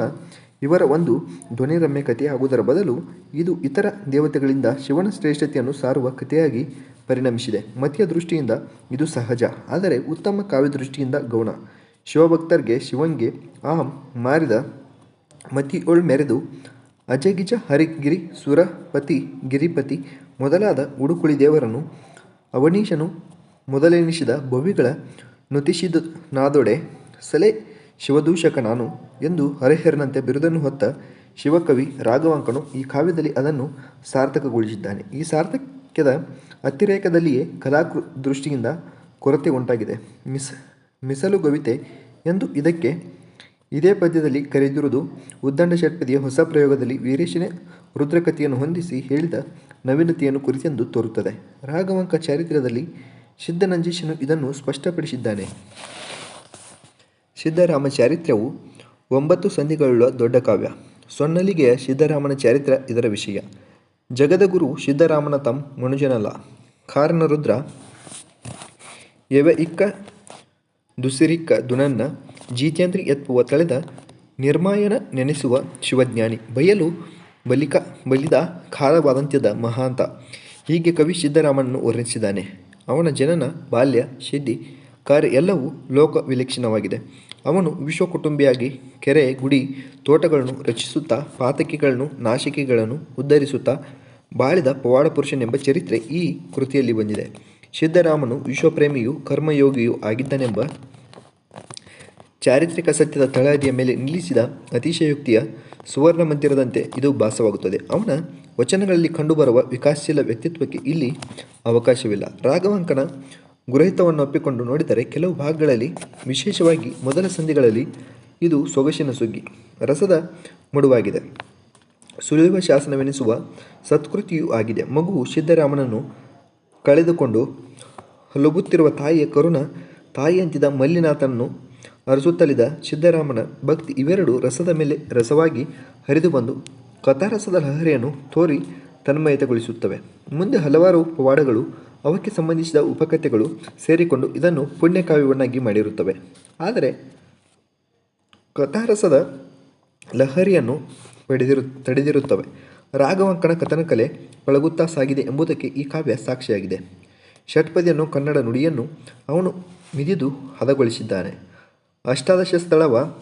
ಇವರ ಒಂದು ಧ್ವನಿರಮ್ಯ ಕಥೆಯಾಗುವುದರ ಬದಲು ಇದು ಇತರ ದೇವತೆಗಳಿಂದ ಶಿವನ ಶ್ರೇಷ್ಠತೆಯನ್ನು ಸಾರುವ ಕಥೆಯಾಗಿ ಪರಿಣಮಿಸಿದೆ. ಮತಿಯ ದೃಷ್ಟಿಯಿಂದ ಇದು ಸಹಜ. ಆದರೆ ಉತ್ತಮ ಕಾವ್ಯ ದೃಷ್ಟಿಯಿಂದ ಗೌಣ. ಶಿವಭಕ್ತರಿಗೆ ಶಿವಂಗೆ ಆ ಮಾರಿದ ಮತಿಯೊಳ್ ಮೆರೆದು ಅಜಗಿಜ ಹರಿಗಿರಿ ಸುರಪತಿ ಗಿರಿಪತಿ ಮೊದಲಾದ ಉಡುಕುಳಿ ದೇವರನ್ನು ಅವನೀಶನು ಮೊದಲೆನಿಸಿದ ಭವಿಗಳ ನುತಿಸಿದ ನಾದೊಡೆ ಸಲೆ ಶಿವದೂಷಕ ನಾನು ಎಂದು ಹರಿಹರನಂತೆ ಬಿರುದನ್ನು ಹೊತ್ತ ಶಿವಕವಿ ರಾಘವಾಂಕನು ಈ ಕಾವ್ಯದಲ್ಲಿ ಅದನ್ನು ಸಾರ್ಥಕಗೊಳಿಸಿದ್ದಾನೆ. ಈ ಸಾರ್ಥಕ್ಯದ ಅತಿರೇಕದಲ್ಲಿಯೇ ಕಲಾಕೃ ದೃಷ್ಟಿಯಿಂದ ಕೊರತೆ ಉಂಟಾಗಿದೆ. ಮಿಸ್, ಮಿಸಲು ಗವಿತೆ ಎಂದು ಇದಕ್ಕೆ ಇದೇ ಪದ್ಯದಲ್ಲಿ ಕರೆದಿರುವುದು ಉದ್ದಂಡ ಷಟ್ಪದಿಯ ಹೊಸ ಪ್ರಯೋಗದಲ್ಲಿ ವೀರೇಶನೇ ರುದ್ರಕಥೆಯನ್ನು ಹೊಂದಿಸಿ ಹೇಳಿದ ನವೀನತೆಯನ್ನು ಕುರಿತೆಂದು ತೋರುತ್ತದೆ. ರಾಘವಂಕ ಚಾರಿತ್ರ್ಯದಲ್ಲಿ ಸಿದ್ಧನಂಜೀಶನು ಇದನ್ನು ಸ್ಪಷ್ಟಪಡಿಸಿದ್ದಾನೆ. ಸಿದ್ದರಾಮ ಚಾರಿತ್ರ್ಯವು ಒಂಬತ್ತು ಸಂಧಿಗಳುಳ್ಳ ದೊಡ್ಡ ಕಾವ್ಯ. ಸೊನ್ನಲಿಗೆಯ ಸಿದ್ಧರಾಮನ ಚಾರಿತ್ರ್ಯ ಇದರ ವಿಷಯ. ಜಗದ ಗುರು ಸಿದ್ಧರಾಮನ ತಂ ಮನುಜನಲ್ಲ. ಕಾರಣ ರುದ್ರ ಎವ ಇಕ್ಕ ದುಸಿರಿಕ್ಕ ದುನನ್ನ ಜಿತೇಂದ್ರಿ ಎತ್ಪುವ ತಳೆದ ನಿರ್ಮಾಯನ ನೆನೆಸುವ ಶಿವಜ್ಞಾನಿ. ಬಯಲು ಬಲಿಕ ಬಲಿದ ಖಾರವಾದಂತ್ಯದ ಮಹಾಂತ. ಹೀಗೆ ಕವಿ ಸಿದ್ಧರಾಮನನ್ನು ವರ್ಣಿಸಿದ್ದಾನೆ. ಅವನ ಜನನ, ಬಾಲ್ಯ, ಸಿದ್ಧಿ, ಕಾರ್ಯ ಎಲ್ಲವೂ ಲೋಕ ವಿಲಕ್ಷಣವಾಗಿದೆ. ಅವನು ವಿಶ್ವ ಕುಟುಂಬಿಯಾಗಿ ಕೆರೆ, ಗುಡಿ, ತೋಟಗಳನ್ನು ರಚಿಸುತ್ತಾ, ಪಾತಕಿಗಳನ್ನು, ನಾಶಿಕೆಗಳನ್ನು ಉದ್ಧರಿಸುತ್ತಾ ಬಾಳಿದ ಪವಾಡ ಪುರುಷನೆಂಬ ಚರಿತ್ರೆ ಈ ಕೃತಿಯಲ್ಲಿ ಬಂದಿದೆ. ಸಿದ್ಧರಾಮನು ವಿಶ್ವಪ್ರೇಮಿಯು ಕರ್ಮಯೋಗಿಯೂ ಆಗಿದ್ದನೆಂಬ ಚಾರಿತ್ರಿಕ ಸತ್ಯದ ತಳಹದಿಯ ಮೇಲೆ ನಿಲ್ಲಿಸಿದ ಅತಿಶಯೋಕ್ತಿಯ ಸುವರ್ಣ ಮಂದಿರದಂತೆ ಇದು ಭಾಸವಾಗುತ್ತದೆ. ಅವನ ವಚನಗಳಲ್ಲಿ ಕಂಡುಬರುವ ವಿಕಾಸಶೀಲ ವ್ಯಕ್ತಿತ್ವಕ್ಕೆ ಇಲ್ಲಿ ಅವಕಾಶವಿಲ್ಲ. ರಾಘವಾಂಕನ ಗುರಹಿತವನ್ನು ಒಪ್ಪಿಕೊಂಡು ನೋಡಿದರೆ ಕೆಲವು ಭಾಗಗಳಲ್ಲಿ, ವಿಶೇಷವಾಗಿ ಮೊದಲ ಸಂಧಿಗಳಲ್ಲಿ, ಇದು ಸೊಗಸಿನ ಸುಗ್ಗಿ, ರಸದ ಮಡುವಾಗಿದೆ. ಸುಳಿಯುವ ಶಾಸನವೆನಿಸುವ ಸತ್ಕೃತಿಯೂ ಆಗಿದೆ. ಮಗುವು ಸಿದ್ಧರಾಮನನ್ನು ಕಳೆದುಕೊಂಡು ಲಗುತ್ತಿರುವ ತಾಯಿಯ ಕರುಣ ತಾಯಿಯಂತಿದ ಮಲ್ಲಿನಾಥನನ್ನು ಅರಸುತ್ತಲಿದ ಸಿದ್ಧರಾಮನ ಭಕ್ತಿ ಇವೆರಡು ರಸದ ಮೇಲೆ ರಸವಾಗಿ ಹರಿದು ಬಂದು ಕಥಾರಸದ ಲಹರಿಯನ್ನು ತೋರಿ ತನ್ಮಯತೆಗೊಳಿಸುತ್ತವೆ. ಮುಂದೆ ಹಲವಾರು ಪವಾಡಗಳು, ಅವಕ್ಕೆ ಸಂಬಂಧಿಸಿದ ಉಪಕಥೆಗಳು ಸೇರಿಕೊಂಡು ಇದನ್ನು ಪುಣ್ಯಕಾವ್ಯವನ್ನಾಗಿ ಮಾಡಿರುತ್ತವೆ. ಆದರೆ ಕಥಾರಸದ ಲಹರಿಯನ್ನು ಪಡೆದಿರು ತಡೆದಿರುತ್ತವೆ. ರಾಘವಂಕನ ಕಥನಕಲೆ ಪಳಗುತ್ತಾ ಸಾಗಿದೆ ಎಂಬುದಕ್ಕೆ ಈ ಕಾವ್ಯ ಸಾಕ್ಷಿಯಾಗಿದೆ. ಷಟ್ಪದಿಯನ್ನು ಕನ್ನಡ ನುಡಿಯನ್ನು ಅವನು ಮಿದಿದು ಹದಗೊಳಿಸಿದ್ದಾನೆ. ಅಷ್ಟಾದಶ ಸ್ಥಳವ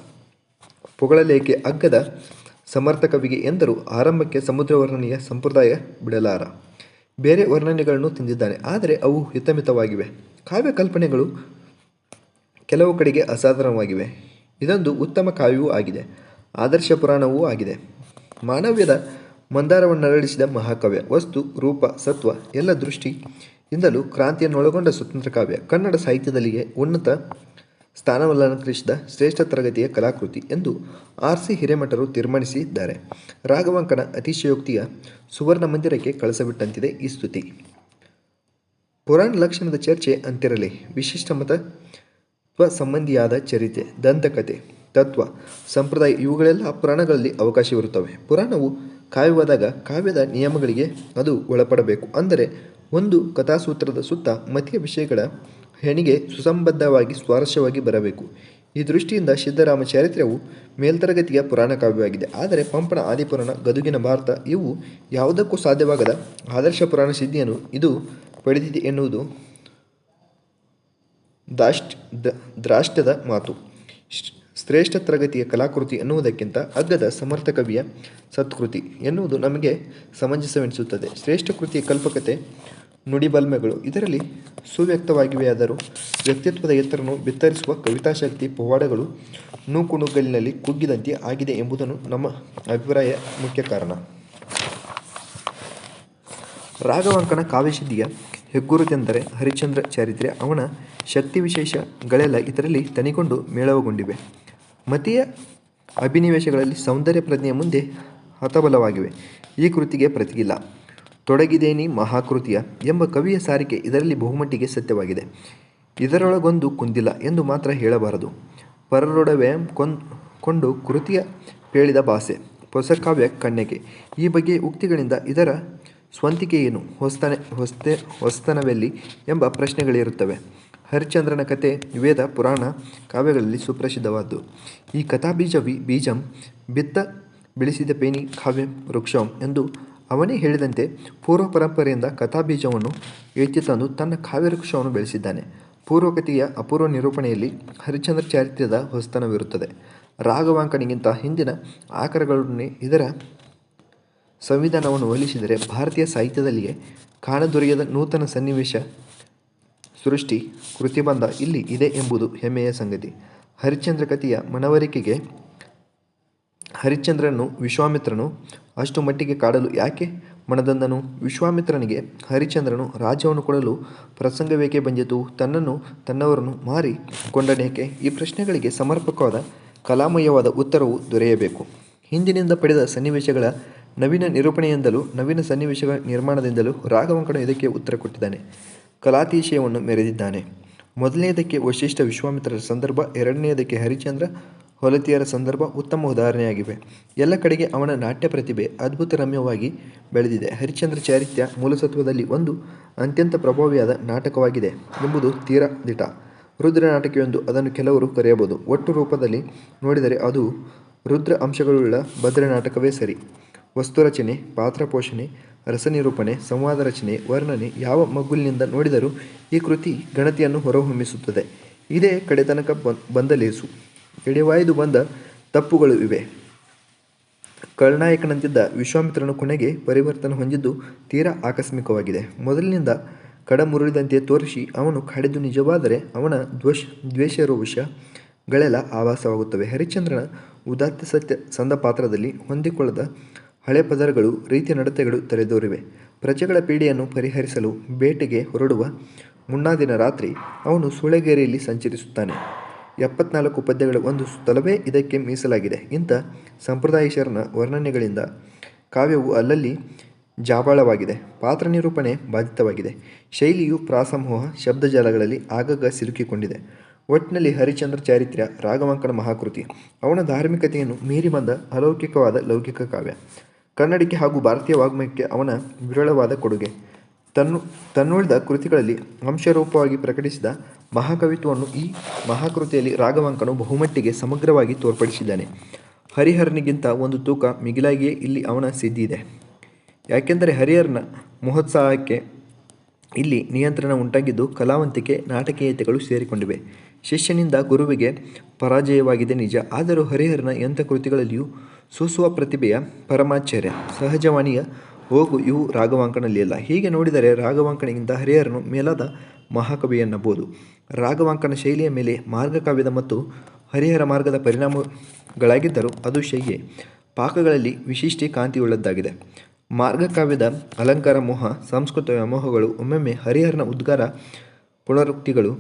ಪೊಗಳಲೇಕೆ ಅಗ್ಗದ ಸಮರ್ಥ ಕವಿಗೆ ಎಂದರು. ಆರಂಭಕ್ಕೆ ಸಮುದ್ರ ವರ್ಣನೆಯ ಸಂಪ್ರದಾಯ ಬಿಡಲಾರ. ಬೇರೆ ವರ್ಣನೆಗಳನ್ನು ತಿಂದಿದ್ದಾನೆ. ಆದರೆ ಅವು ಹಿತಮಿತವಾಗಿವೆ. ಕಾವ್ಯ ಕಲ್ಪನೆಗಳು ಕೆಲವು ಕಡೆಗೆ ಅಸಾಧಾರಣವಾಗಿವೆ. ಇದೊಂದು ಉತ್ತಮ ಕಾವ್ಯವೂ ಆಗಿದೆ. ಆದರ್ಶ ಪುರಾಣವೂ ಆಗಿದೆ. ಮಾನವ್ಯದ ಮಂದಾರವನ್ನರಳಿಸಿದ ಮಹಾಕಾವ್ಯ, ವಸ್ತು, ರೂಪ, ಸತ್ವ ಎಲ್ಲ ದೃಷ್ಟಿಯಿಂದಲೂ ಕ್ರಾಂತಿಯನ್ನೊಳಗೊಂಡ ಸ್ವತಂತ್ರ ಕಾವ್ಯ. ಕನ್ನಡ ಸಾಹಿತ್ಯದಲ್ಲಿಯೇ ಉನ್ನತ ಸ್ಥಾನವಲ್ಲಂಕರಿಸಿದ ಶ್ರೇಷ್ಠ ತರಗತಿಯ ಕಲಾಕೃತಿ ಎಂದು ಆರ್ ಸಿ ಹಿರೇಮಠರು ತೀರ್ಮಾನಿಸಿದ್ದಾರೆ. ರಾಘವಾಂಕನ ಅತಿಶಯೋಕ್ತಿಯ ಸುವರ್ಣ ಮಂದಿರಕ್ಕೆ ಕಳಸಬಿಟ್ಟಂತಿದೆ ಈ ಸ್ತುತಿ. ಪುರಾಣ ಲಕ್ಷಣದ ಚರ್ಚೆ ಅಂತಿರಲಿ. ವಿಶಿಷ್ಟ ಮತತ್ವ ಸಂಬಂಧಿಯಾದ ಚರಿತೆ ದಂತಕಥೆ ತತ್ವ, ಸಂಪ್ರದಾಯ ಇವುಗಳೆಲ್ಲ ಪುರಾಣಗಳಲ್ಲಿ ಅವಕಾಶವಿರುತ್ತವೆ ಪುರಾಣವು ಕಾವ್ಯವಾದಾಗ ಕಾವ್ಯದ ನಿಯಮಗಳಿಗೆ ಅದು ಒಳಪಡಬೇಕು. ಅಂದರೆ ಒಂದು ಕಥಾಸೂತ್ರದ ಸುತ್ತ ಮತೀಯ ವಿಷಯಗಳ ಹೆಣಿಗೆ ಸುಸಂಬದ್ಧವಾಗಿ ಸ್ವಾರಸ್ಯವಾಗಿ ಬರಬೇಕು. ಈ ದೃಷ್ಟಿಯಿಂದ ಸಿದ್ಧರಾಮ ಚರಿತ್ರೆಯು ಮೇಲ್ತರಗತಿಯ ಪುರಾಣ ಕಾವ್ಯವಾಗಿದೆ. ಆದರೆ ಪಂಪನ ಆದಿಪುರಾಣ, ಗದುಗಿನ ಭಾರತ ಇವು ಯಾವುದಕ್ಕೂ ಸಾಧ್ಯವಾಗದ ಆದರ್ಶ ಪುರಾಣ ಸಿದ್ಧಿಯನ್ನು ಇದು ಪಡೆದಿದೆ ಎನ್ನುವುದು ದಾಷ್ಟ್ ದ ದ್ರಾಷ್ಟ್ಯದ ಮಾತು. ಶ್ರೇಷ್ಠ ತರಗತಿಯ ಕಲಾಕೃತಿ ಎನ್ನುವುದಕ್ಕಿಂತ ಅಗ್ಗದ ಸಮರ್ಥ ಕವಿಯ ಸತ್ಕೃತಿ ಎನ್ನುವುದು ನಮಗೆ ಸಮಂಜಸವೆನಿಸುತ್ತದೆ. ಶ್ರೇಷ್ಠ ಕೃತಿಯ ಕಲ್ಪಕತೆ, ನುಡಿಬಲ್ಮೆಗಳು ಇದರಲ್ಲಿ ಸುವ್ಯಕ್ತವಾಗಿವೆಯಾದರೂ ವ್ಯಕ್ತಿತ್ವದ ಎತ್ತರನ್ನು ಬಿತ್ತರಿಸುವ ಕವಿತಾಶಕ್ತಿ ಪವಾಡಗಳು ನೂಕುಣುಗಲಿನಲ್ಲಿ ಕುಗ್ಗಿದಂತೆ ಆಗಿದೆ ಎಂಬುದನ್ನು ನಮ್ಮ ಅಭಿಪ್ರಾಯ ಮುಖ್ಯ ಕಾರಣ. ರಾಘವಾಂಕನ ಕಾವ್ಯಸಿದ್ಧಿಯ ಹೆಗ್ಗುರುತೆಂದರೆ ಹರಿಶ್ಚಂದ್ರ ಚಾರಿತ್ರ್ಯ ಅವನ ಶಕ್ತಿ ವಿಶೇಷಗಳೆಲ್ಲ ಇದರಲ್ಲಿ ತನಿಗೊಂಡು ಮೇಳವಗೊಂಡಿವೆ. ಮತೀಯ ಅಭಿನಿವೇಶಗಳಲ್ಲಿ ಸೌಂದರ್ಯ ಪ್ರಜ್ಞೆಯ ಮುಂದೆ ಹತಬಲವಾಗಿವೆ. ಈ ಕೃತಿಗೆ ಪ್ರತಿಗಿಲ್ಲ. ತೊಡಗಿದೇನಿ ಮಹಾಕೃತಿಯ ಎಂಬ ಕವಿಯ ಸಾರಿಕೆ ಇದರಲ್ಲಿ ಬಹುಮಟ್ಟಿಗೆ ಸತ್ಯವಾಗಿದೆ. ಇದರೊಳಗೊಂದು ಕುಂದಿಲ್ಲ ಎಂದು ಮಾತ್ರ ಹೇಳಬಾರದು. ಪರರೊಡವೆ ಕೊಂಡು ಕೃತಿಯ ಹೇಳಿದ ಭಾಷೆ ಹೊಸಕಾವ್ಯ ಕನ್ನೆಗೆ ಈ ಬಗ್ಗೆ ಉಕ್ತಿಗಳಿಂದ ಇದರ ಸ್ವಂತಿಕೆ ಏನು? ಹೊಸ್ತನೆ, ಹೊಸ್ತೆ, ಹೊಸ್ತನವೆಲ್ಲಿ ಎಂಬ ಪ್ರಶ್ನೆಗಳಿರುತ್ತವೆ. ಹರಿಶ್ಚಂದ್ರನ ಕತೆ ವೇದ, ಪುರಾಣ ಕಾವ್ಯಗಳಲ್ಲಿ ಸುಪ್ರಸಿದ್ಧವಾದ್ದು. ಈ ಕಥಾಬೀಜ ವಿ ಬೀಜಂ ಬಿತ್ತ ಬೆಳೆಸಿದ ಪೇನಿ ಕಾವ್ಯ ವೃಕ್ಷಂ ಎಂದು ಅವನೇ ಹೇಳಿದಂತೆ ಪೂರ್ವ ಪರಂಪರೆಯಿಂದ ಕಥಾಬೀಜವನ್ನು ಎತ್ತಿ ತಂದು ತನ್ನ ಕಾವ್ಯ ವೃಕ್ಷವನ್ನು ಬೆಳೆಸಿದ್ದಾನೆ. ಪೂರ್ವಕತೆಯ ಅಪೂರ್ವ ನಿರೂಪಣೆಯಲ್ಲಿ ಹರಿಶ್ಚಂದ್ರ ಚಾರಿತ್ರ್ಯದ ಹೊಸತನವಿರುತ್ತದೆ. ರಾಘವಾಂಕನಿಗಿಂತ ಹಿಂದಿನ ಆಕರಗಳೊಡನೆ ಇದರ ಸಂವಿಧಾನವನ್ನು ಹೋಲಿಸಿದರೆ ಭಾರತೀಯ ಸಾಹಿತ್ಯದಲ್ಲಿಯೇ ಕಾಣದೊರೆಯದ ನೂತನ ಸನ್ನಿವೇಶ ಸೃಷ್ಟಿ ಕೃತಿಬಂಧ ಇಲ್ಲಿ ಇದೆ ಎಂಬುದು ಹೆಮ್ಮೆಯ ಸಂಗತಿ. ಹರಿಶ್ಚಂದ್ರ ಕಥೆಯ ಮನವರಿಕೆಗೆ ಹರಿಶ್ಚಂದ್ರನು ವಿಶ್ವಾಮಿತ್ರನು ಅಷ್ಟು ಮಟ್ಟಿಗೆ ಕಾಡಲು ಯಾಕೆ ಮನದಂದನು? ವಿಶ್ವಾಮಿತ್ರನಿಗೆ ಹರಿಶ್ಚಂದ್ರನು ರಾಜ್ಯವನ್ನು ಕೊಡಲು ಪ್ರಸಂಗವೇಕೆ ಬಂದಿತು? ತನ್ನನ್ನು ತನ್ನವರನ್ನು ಮಾರಿ ಕೊಂಡನೇಕೆ ಈ ಪ್ರಶ್ನೆಗಳಿಗೆ ಸಮರ್ಪಕವಾದ ಕಲಾಮಯವಾದ ಉತ್ತರವು ದೊರೆಯಬೇಕು. ಹಿಂದಿನಿಂದ ಪಡೆದ ಸನ್ನಿವೇಶಗಳ ನವೀನ ನಿರೂಪಣೆಯಿಂದಲೂ ನವೀನ ಸನ್ನಿವೇಶಗಳ ನಿರ್ಮಾಣದಿಂದಲೂ ರಾಘವಂಕಣ ಇದಕ್ಕೆ ಉತ್ತರ ಕೊಟ್ಟಿದ್ದಾನೆ. ಕಲಾತಿಶಯವನ್ನು ಮೆರೆದಿದ್ದಾನೆ. ಮೊದಲನೆಯದಕ್ಕೆ ವಶಿಷ್ಠ ವಿಶ್ವಾಮಿತ್ರರ ಸಂದರ್ಭ ಎರಡನೆಯದಕ್ಕೆ ಹರಿಚಂದ್ರ ಹೊಲತಿಯರ ಸಂದರ್ಭ ಉತ್ತಮ ಉದಾಹರಣೆಯಾಗಿವೆ. ಎಲ್ಲ ಕಡೆಗೆ ಅವನ ನಾಟ್ಯ ಪ್ರತಿಭೆ ಅದ್ಭುತ ರಮ್ಯವಾಗಿ ಬೆಳೆದಿದೆ. ಹರಿಚಂದ್ರ ಚಾರಿತ್ಯ ಮೂಲಸತ್ವದಲ್ಲಿ ಒಂದು ಅತ್ಯಂತ ಪ್ರಭಾವಿಯಾದ ನಾಟಕವಾಗಿದೆ ಎಂಬುದು ತೀರಾ ದಿಟ. ರುದ್ರ ನಾಟಕವೆಂದು ಅದನ್ನು ಕೆಲವರು ಕರೆಯಬಹುದು. ಒಟ್ಟು ರೂಪದಲ್ಲಿ ನೋಡಿದರೆ ಅದು ರುದ್ರ ಅಂಶಗಳುಳ್ಳ ಭದ್ರ ನಾಟಕವೇ ಸರಿ. ವಸ್ತುರಚನೆ ಪಾತ್ರ ಪೋಷಣೆ ರಸನಿರೂಪಣೆ, ಸಂವಾದ ರಚನೆ, ವರ್ಣನೆ ಯಾವ ಮಗ್ಗುಲಿನಿಂದ ನೋಡಿದರೂ ಈ ಕೃತಿ ಗಣತಿಯನ್ನು ಹೊರಹೊಮ್ಮಿಸುತ್ತದೆ. ಇದೇ ಕಡೆತನಕ ಬಂದ ಲೇಸು ಎಡೆವಾಯ್ದು ಬಂದ ತಪ್ಪುಗಳು ಇವೆ. ಕಳ್ನಾಯಕನಂತಿದ್ದ ವಿಶ್ವಾಮಿತ್ರನು ಕೊನೆಗೆ ಪರಿವರ್ತನೆ ಹೊಂದಿದ್ದು ತೀರಾ ಆಕಸ್ಮಿಕವಾಗಿದೆ. ಮೊದಲಿನಿಂದ ಕಡಮುರುಳಿದಂತೆ ತೋರಿಸಿ ಅವನು ಕಡಿದು ನಿಜವಾದರೆ ಅವನ ದ್ವೇಷ ದ್ವೇಷರೋಷಗಳೆಲ್ಲ ಆವಾಸವಾಗುತ್ತವೆ ಹರಿಶ್ಚಂದ್ರನ ಉದಾತ್ತ ಸತ್ಯ, ಸಂದ ಪಾತ್ರದಲ್ಲಿ ಹೊಂದಿಕೊಳ್ಳದ ಹಳೆ ಪದರಗಳು ರೀತಿ ನಡತೆಗಳು ತೆರೆದೋರಿವೆ. ಪ್ರಜೆಗಳ ಪೀಡೆಯನ್ನು ಪರಿಹರಿಸಲು ಬೇಟೆಗೆ ಹೊರಡುವ ಮುನ್ನಾದಿನ ರಾತ್ರಿ ಅವನು ಸೂಳೆಗೇರಿಯಲ್ಲಿ ಸಂಚರಿಸುತ್ತಾನೆ. ಎಪ್ಪತ್ನಾಲ್ಕು ಪದ್ಯಗಳ ಒಂದು ಸ್ಥಳವೇ ಇದಕ್ಕೆ ಮೀಸಲಾಗಿದೆ. ಇಂಥ ಸಂಪ್ರದಾಯಶರನ ವರ್ಣನೆಗಳಿಂದ ಕಾವ್ಯವು ಅಲ್ಲಲ್ಲಿ ಜಾಬಾಳವಾಗಿದೆ. ಪಾತ್ರ ನಿರೂಪಣೆ ಬಾಧಿತವಾಗಿದೆ. ಶೈಲಿಯು ಪ್ರಾಸಮೂಹ, ಶಬ್ದಜಾಲಗಳಲ್ಲಿ ಆಗಾಗ ಸಿಲುಕಿಕೊಂಡಿದೆ. ಒಟ್ಟಿನಲ್ಲಿ ಹರಿಚಂದ್ರ ಚಾರಿತ್ರ್ಯ ರಾಘವಾಂಕನ ಮಹಾಕೃತಿ, ಅವನ ಧಾರ್ಮಿಕತೆಯನ್ನು ಮೀರಿ ಬಂದ ಅಲೌಕಿಕವಾದ ಲೌಕಿಕ ಕಾವ್ಯ. ಕನ್ನಡಕ್ಕೆ ಹಾಗೂ ಭಾರತೀಯ ವಾಗ್ಮಯಕ್ಕೆ ಅವನ ವಿರಳವಾದ ಕೊಡುಗೆ. ತನ್ನು, ತನ್ನುಳಿದ ಕೃತಿಗಳಲ್ಲಿ ಅಂಶರೂಪವಾಗಿ ಪ್ರಕಟಿಸಿದ ಮಹಾಕವಿತ್ವವನ್ನು ಈ ಮಹಾಕೃತಿಯಲ್ಲಿ ರಾಘವಾಂಕನು ಬಹುಮಟ್ಟಿಗೆ ಸಮಗ್ರವಾಗಿ ತೋರ್ಪಡಿಸಿದ್ದಾನೆ. ಹರಿಹರನಿಗಿಂತ ಒಂದು ತೂಕ ಮಿಗಿಲಾಗಿಯೇ ಇಲ್ಲಿ ಅವನ ಸಿದ್ಧಿ ಇದೆ ಯಾಕೆಂದರೆ ಹರಿಹರನ ಮಹೋತ್ಸಾಹಕ್ಕೆ ಇಲ್ಲಿ ನಿಯಂತ್ರಣ ಉಂಟಾಗಿದ್ದು ಕಲಾವಂತಿಕೆ, ನಾಟಕೀಯತೆಗಳು ಸೇರಿಕೊಂಡಿವೆ. ಶಿಷ್ಯನಿಂದ ಗುರುವಿಗೆ ಪರಾಜಯವಾಗಿದೆ ನಿಜ. ಆದರೂ ಹರಿಹರನ ಎಂಥ ಕೃತಿಗಳಲ್ಲಿಯೂ ಸೂಸುವ ಪ್ರತಿಭೆಯ ಪರಮಾಚಾರ್ಯ, ಸಹಜವಾಣಿಯ ಹೋಗು ಇವು ರಾಘವಾಂಕನಲ್ಲಿಲ್ಲ ಹೀಗೆ ನೋಡಿದರೆ ರಾಘವಾಂಕನಿಗಿಂತ ಹರಿಹರನು ಮೇಲಾದ ಮಹಾಕವಿ ಎನ್ನಬಹುದು. ರಾಘವಾಂಕನ ಶೈಲಿಯ ಮೇಲೆ ಮಾರ್ಗಕಾವ್ಯದ ಮತ್ತು ಹರಿಹರ ಮಾರ್ಗದ ಪರಿಣಾಮಗಳಾಗಿದ್ದರೂ ಅದು ಶಯ್ಯೆ ಪಾಕಗಳಲ್ಲಿ ವಿಶಿಷ್ಟಿ ಕಾಂತಿಯುಳ್ಳದ್ದಾಗಿದೆ. ಮಾರ್ಗಕಾವ್ಯದ ಅಲಂಕಾರ ಮೋಹ, ಸಂಸ್ಕೃತ ವ್ಯಾಮೋಹಗಳು, ಒಮ್ಮೊಮ್ಮೆ ಹರಿಹರನ ಉದ್ಗಾರ ಪುನರುಕ್ತಿಗಳು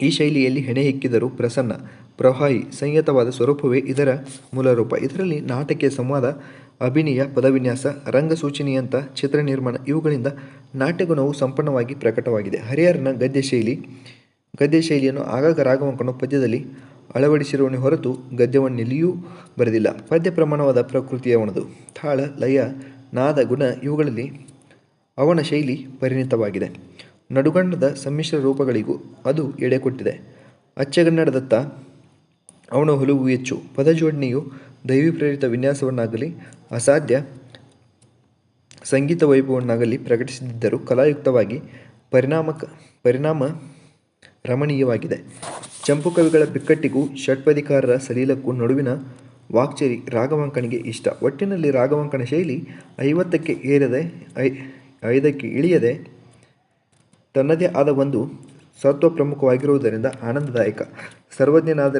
ಈ ಶೈಲಿಯಲ್ಲಿ ಹೆಣೆ ಹಿಕ್ಕಿದರೂ ಪ್ರಸನ್ನ. ಪ್ರವಾಹಿ ಸಂಯತವಾದ ಸ್ವರೂಪವೇ ಇದರ ಮೂಲರೂಪ ಇದರಲ್ಲಿ ನಾಟಕೀಯ ಸಂವಾದ, ಅಭಿನಯ, ಪದವಿನ್ಯಾಸ, ರಂಗಸೂಚನೆಯಂಥ ಚಿತ್ರ ನಿರ್ಮಾಣ ಇವುಗಳಿಂದ ನಾಟ್ಯಗುಣವು ಸಂಪೂರ್ಣವಾಗಿ ಪ್ರಕಟವಾಗಿದೆ. ಹರಿಹರನ ಗದ್ಯ ಶೈಲಿ, ಗದ್ಯ ಶೈಲಿಯನ್ನು ಆಗಾಗ ರಾಘವಂಕನು ಪದ್ಯದಲ್ಲಿ ಅಳವಡಿಸಿರುವನೇ ಹೊರತು ಗದ್ಯವನ್ನೆಲ್ಲಿಯೂ ಬರೆದಿಲ್ಲ. ಪದ್ಯ ಪ್ರಮಾಣವಾದ ಪ್ರಕೃತಿಯವನದು ತಾಳ, ಲಯ, ನಾದ, ಗುಣ ಇವುಗಳಲ್ಲಿ ಅವನ ಶೈಲಿ ಪರಿಣಿತವಾಗಿದೆ. ನಡುಗಣ್ಣದ ಸಮ್ಮಿಶ್ರ ರೂಪಗಳಿಗೂ ಅದು ಎಡೆಕೊಟ್ಟಿದೆ ಅಚ್ಚಗನ್ನಡದತ್ತ ಅವನ ಒಲವು ಹೆಚ್ಚು. ಪದಜೋಡಣೆಯು ದೈವಿ ಪ್ರೇರಿತ ವಿನ್ಯಾಸವನ್ನಾಗಲಿ, ಅಸಾಧ್ಯ ಸಂಗೀತ ವೈಭವವನ್ನಾಗಲಿ ಪ್ರಕಟಿಸದಿದ್ದರೂ ಕಲಾಯುಕ್ತವಾಗಿ ಪರಿಣಾಮಕ ಪರಿಣಾಮ ರಮಣೀಯವಾಗಿದೆ. ಚಂಪು ಕವಿಗಳ ಬಿಕ್ಕಟ್ಟಿಗೂ ಷಟ್ಪದಿಕಾರರ ಸಲೀಲಕ್ಕೂ ನಡುವಿನ ವಾಕ್ಚರಿ ರಾಗವಾಂಕನಿಗೆ ಇಷ್ಟ. ಒಟ್ಟಿನಲ್ಲಿ ರಾಗವಾಂಕಣ ಶೈಲಿ ಐವತ್ತಕ್ಕೆ ಏರದೆ, ಐ, ಐದಕ್ಕೆ ಇಳಿಯದೆ, ತನ್ನದೇ ಆದ ಒಂದು ಸತ್ವ ಪ್ರಮುಖವಾಗಿರುವುದರಿಂದ ಆನಂದದಾಯಕ. ಸರ್ವಜ್ಞನಾದ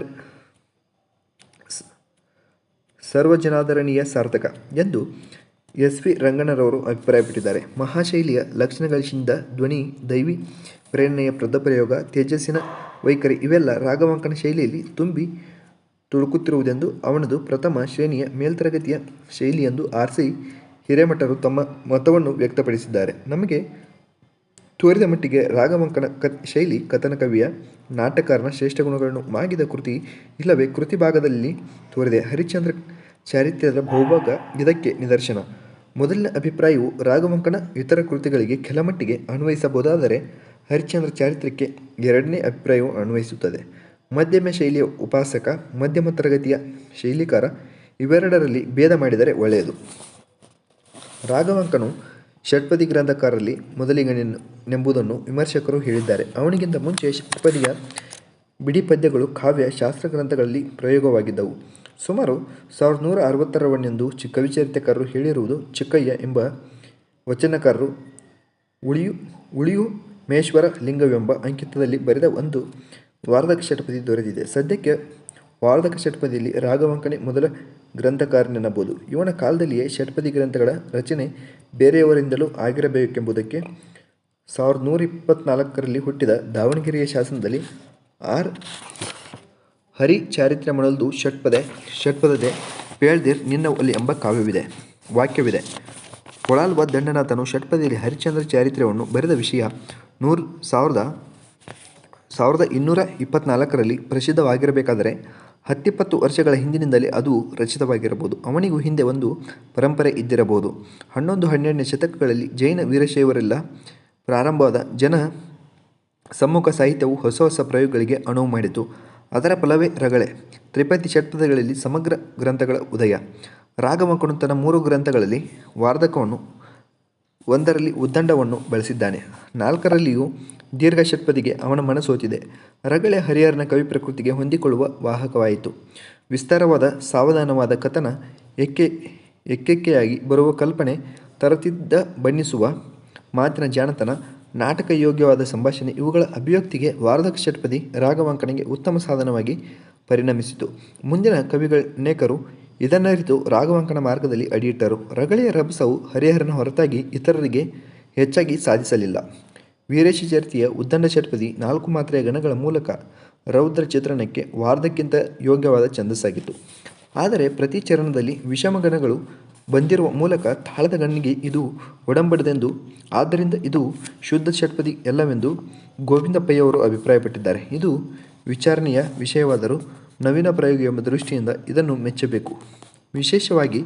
ಸರ್ವಜನಾದರಣೀಯ ಸಾರ್ಥಕ ಎಂದು ಎಸ್ ವಿ ರಂಗಣ್ಣರವರು ಅಭಿಪ್ರಾಯಪಟ್ಟಿದ್ದಾರೆ. ಮಹಾಶೈಲಿಯ ಲಕ್ಷಣಗಳಿಂದ ಧ್ವನಿ, ದೈವಿ ಪ್ರೇರಣೆಯ ಪ್ರಯೋಗ ತೇಜಸ್ಸಿನ ವೈಖರಿ ಇವೆಲ್ಲ ರಾಗವಾಂಕನ ಶೈಲಿಯಲ್ಲಿ ತುಂಬಿ ತುಳುಕುತ್ತಿರುವುದೆಂದು ಅವನದು ಪ್ರಥಮ ಶ್ರೇಣಿಯ ಮೇಲ್ತರಗತಿಯ ಶೈಲಿಯಂದು ಆರ್ ಸಿ ಹಿರೇಮಠರು ತಮ್ಮ ಮತವನ್ನು ವ್ಯಕ್ತಪಡಿಸಿದ್ದಾರೆ. ನಮಗೆ ತೋರಿದ ಮಟ್ಟಿಗೆ ರಾಗವಂಕನ ಕ ಶೈಲಿ, ಕಥನ ಕವಿಯ ನಾಟಕಾರನ ಶ್ರೇಷ್ಠ ಗುಣಗಳನ್ನು ಮಾಗಿದ ಕೃತಿ ಇಲ್ಲವೇ ಕೃತಿ ಭಾಗದಲ್ಲಿ ತೋರಿದೆ. ಹರಿಶ್ಚಂದ್ರ ಚಾರಿತ್ರ್ಯದ ಬಹುಭಾಗ ಇದಕ್ಕೆ ನಿದರ್ಶನ. ಮೊದಲಿನ ಅಭಿಪ್ರಾಯವು ರಾಘವಂಕಣ ಇತರ ಕೃತಿಗಳಿಗೆ ಕೆಲಮಟ್ಟಿಗೆ ಅನ್ವಯಿಸಬಹುದಾದರೆ ಹರಿಶ್ಚಂದ್ರ ಚಾರಿತ್ರ್ಯಕ್ಕೆ ಎರಡನೇ ಅಭಿಪ್ರಾಯವು ಅನ್ವಯಿಸುತ್ತದೆ. ಮಧ್ಯಮ ಶೈಲಿಯ ಉಪಾಸಕ, ಮಧ್ಯಮ ತರಗತಿಯ ಶೈಲಿಕಾರ ಇವೆರಡರಲ್ಲಿ ಭೇದ ಮಾಡಿದರೆ ಒಳ್ಳೆಯದು. ರಾಘವಂಕನು ಷಟ್ಪದಿ ಗ್ರಂಥಕಾರರಲ್ಲಿ ಮೊದಲಿಗನೆಂಬುದನ್ನು ವಿಮರ್ಶಕರು ಹೇಳಿದ್ದಾರೆ. ಅವನಿಗಿಂತ ಮುಂಚೆ ಷಟ್ಪದಿಯ ಬಿಡಿ ಪದ್ಯಗಳು ಕಾವ್ಯ, ಶಾಸ್ತ್ರ ಗ್ರಂಥಗಳಲ್ಲಿ ಪ್ರಯೋಗವಾಗಿದ್ದವು. ಸುಮಾರು ಸಾವಿರದ ನೂರ ಅರವತ್ತರವನ್ನೆಂದು ಕವಿಚರಿತೆಕಾರರು ಹೇಳಿರುವುದು ಚಿಕ್ಕಯ್ಯ ಎಂಬ ವಚನಕಾರರು ಉಳಿಯು ಉಳಿಯು ಮೇಶ್ವರ ಲಿಂಗವೆಂಬ ಅಂಕಿತದಲ್ಲಿ ಬರೆದ ಒಂದು ವಾರ್ಧಕ ಷಟ್ಪದಿ ದೊರೆತಿದೆ. ಸದ್ಯಕ್ಕೆ ವಾರ್ಧಕ ಷಟ್ಪದಿಯಲ್ಲಿ ರಾಘವಂಕನೇ ಮೊದಲ ಗ್ರಂಥಕಾರನೆನ್ನಬಹುದು. ಇವನ ಕಾಲದಲ್ಲಿಯೇ ಷಟ್ಪದಿ ಗ್ರಂಥಗಳ ರಚನೆ ಬೇರೆಯವರಿಂದಲೂ ಆಗಿರಬೇಕೆಂಬುದಕ್ಕೆ ಸಾವಿರದ ನೂರ ಇಪ್ಪತ್ತ್ನಾಲ್ಕರಲ್ಲಿ ಹುಟ್ಟಿದ ದಾವಣಗೆರೆಯ ಶಾಸನದಲ್ಲಿ ಆರ್. ಹರಿ ಚಾರಿತ್ರ್ಯಮಣಲ್ದು ಷಟ್ಪದೆ, ಷಟ್ಪದದೆ ಪೇಳ್ದಿರ್ ನಿನ್ನ ಅಲ್ಲಿ ಎಂಬ ಕಾವ್ಯವಿದೆ, ವಾಕ್ಯವಿದೆ. ಕೊಳಾಲ್ವ ದಂಡನಾಥನು ಷಟ್ಪದಿಯಲ್ಲಿ ಹರಿಶ್ಚಂದ್ರ ಚಾರಿತ್ರ್ಯವನ್ನು ಬರೆದ ವಿಷಯ ನೂರು ಸಾವಿರದ ಸಾವಿರದ ಇನ್ನೂರ ಇಪ್ಪತ್ನಾಲ್ಕರಲ್ಲಿ ಪ್ರಸಿದ್ಧವಾಗಿರಬೇಕಾದರೆ ಹತ್ತಿಪ್ಪತ್ತು ವರ್ಷಗಳ ಹಿಂದಿನಿಂದಲೇ ಅದು ರಚಿತವಾಗಿರಬಹುದು. ಅವನಿಗೂ ಹಿಂದೆ ಒಂದು ಪರಂಪರೆ ಇದ್ದಿರಬಹುದು. ಹನ್ನೊಂದು, ಹನ್ನೆರಡನೇ ಶತಕಗಳಲ್ಲಿ ಜೈನ ವೀರಶೈವರೆಲ್ಲ ಪ್ರಾರಂಭವಾದ ಜನ ಸಮ್ಮುಖ ಸಾಹಿತ್ಯವು ಹೊಸ ಹೊಸ ಪ್ರಯೋಗಗಳಿಗೆ ಅನುವು ಮಾಡಿತು. ಅದರ ಫಲವೇ ರಗಳೆ. ತ್ರಿಪದಿ ಷಟ್ಪದಿಗಳಲ್ಲಿ ಸಮಗ್ರ ಗ್ರಂಥಗಳ ಉದಯ. ರಾಘವಂಕನು ತನ್ನ ಮೂರು ಗ್ರಂಥಗಳಲ್ಲಿ ವಾರ್ಧಕವನ್ನು, ಒಂದರಲ್ಲಿ ಉದ್ದಂಡವನ್ನು ಬಳಸಿದ್ದಾನೆ. ನಾಲ್ಕರಲ್ಲಿಯೂ ದೀರ್ಘ ಷಟ್ಪದಿಗೆ ಅವನ ಮನಸೋತಿದೆ ರಗಳೆ ಹರಿಹರನ ಕವಿ ಪ್ರಕೃತಿಗೆ ಹೊಂದಿಕೊಳ್ಳುವ ವಾಹಕವಾಯಿತು. ವಿಸ್ತಾರವಾದ ಸಾವಧಾನವಾದ ಕಥನ ಎಕ್ಕೆ ಎಕ್ಕೆಕ್ಕೆಯಾಗಿ ಬರುವ ಕಲ್ಪನೆ ತರತಿದ್ದ ಬಣ್ಣಿಸುವ ಮಾತಿನ ಜಾಣತನ ನಾಟಕ ಯೋಗ್ಯವಾದ ಸಂಭಾಷಣೆ ಇವುಗಳ ಅಭಿವ್ಯಕ್ತಿಗೆ ವಾರ್ಧಕ ಷಟ್ಪದಿ ರಾಗವಾಂಕಣೆಗೆ ಉತ್ತಮ ಸಾಧನವಾಗಿ ಪರಿಣಮಿಸಿತು. ಮುಂದಿನ ಕವಿಗಳನೇಕರು ಇದನ್ನರಿತು ರಾಗವಾಂಕಣ ಮಾರ್ಗದಲ್ಲಿ ಅಡಿಯಿಟ್ಟರು. ರಗಳೆಯ ರಭಸವು ಹರಿಹರನ ಹೊರತಾಗಿ ಇತರರಿಗೆ ಹೆಚ್ಚಾಗಿ ಸಾಧಿಸಲಿಲ್ಲ. ವೀರೇಶ ಚರಿತೆಯ ಉದ್ದಂಡ ಷಟ್ಪದಿ ನಾಲ್ಕು ಮಾತ್ರೆಯ ಗಣಗಳ ಮೂಲಕ ರೌದ್ರ ಚಿತ್ರಣಕ್ಕೆ ವಾರದಕ್ಕಿಂತ ಯೋಗ್ಯವಾದ ಛಂದಸ್ಸಾಗಿತ್ತು. ಆದರೆ ಪ್ರತಿ ಚರಣದಲ್ಲಿ ವಿಷಮ ಗಣಗಳು ಬಂದಿರುವ ಮೂಲಕ ತಾಳದ ಗಣ್ಣಿಗೆ ಇದು ಒಡಂಬಡದೆಂದು, ಆದ್ದರಿಂದ ಇದು ಶುದ್ಧ ಷಟ್ಪದಿ ಎಲ್ಲವೆಂದು ಗೋವಿಂದಪ್ಪಯ್ಯವರು ಅಭಿಪ್ರಾಯಪಟ್ಟಿದ್ದಾರೆ. ಇದು ವಿಚಾರಣೆಯ ವಿಷಯವಾದರೂ ನವೀನ ಪ್ರಯೋಗ ಎಂಬ ದೃಷ್ಟಿಯಿಂದ ಇದನ್ನು ಮೆಚ್ಚಬೇಕು. ವಿಶೇಷವಾಗಿ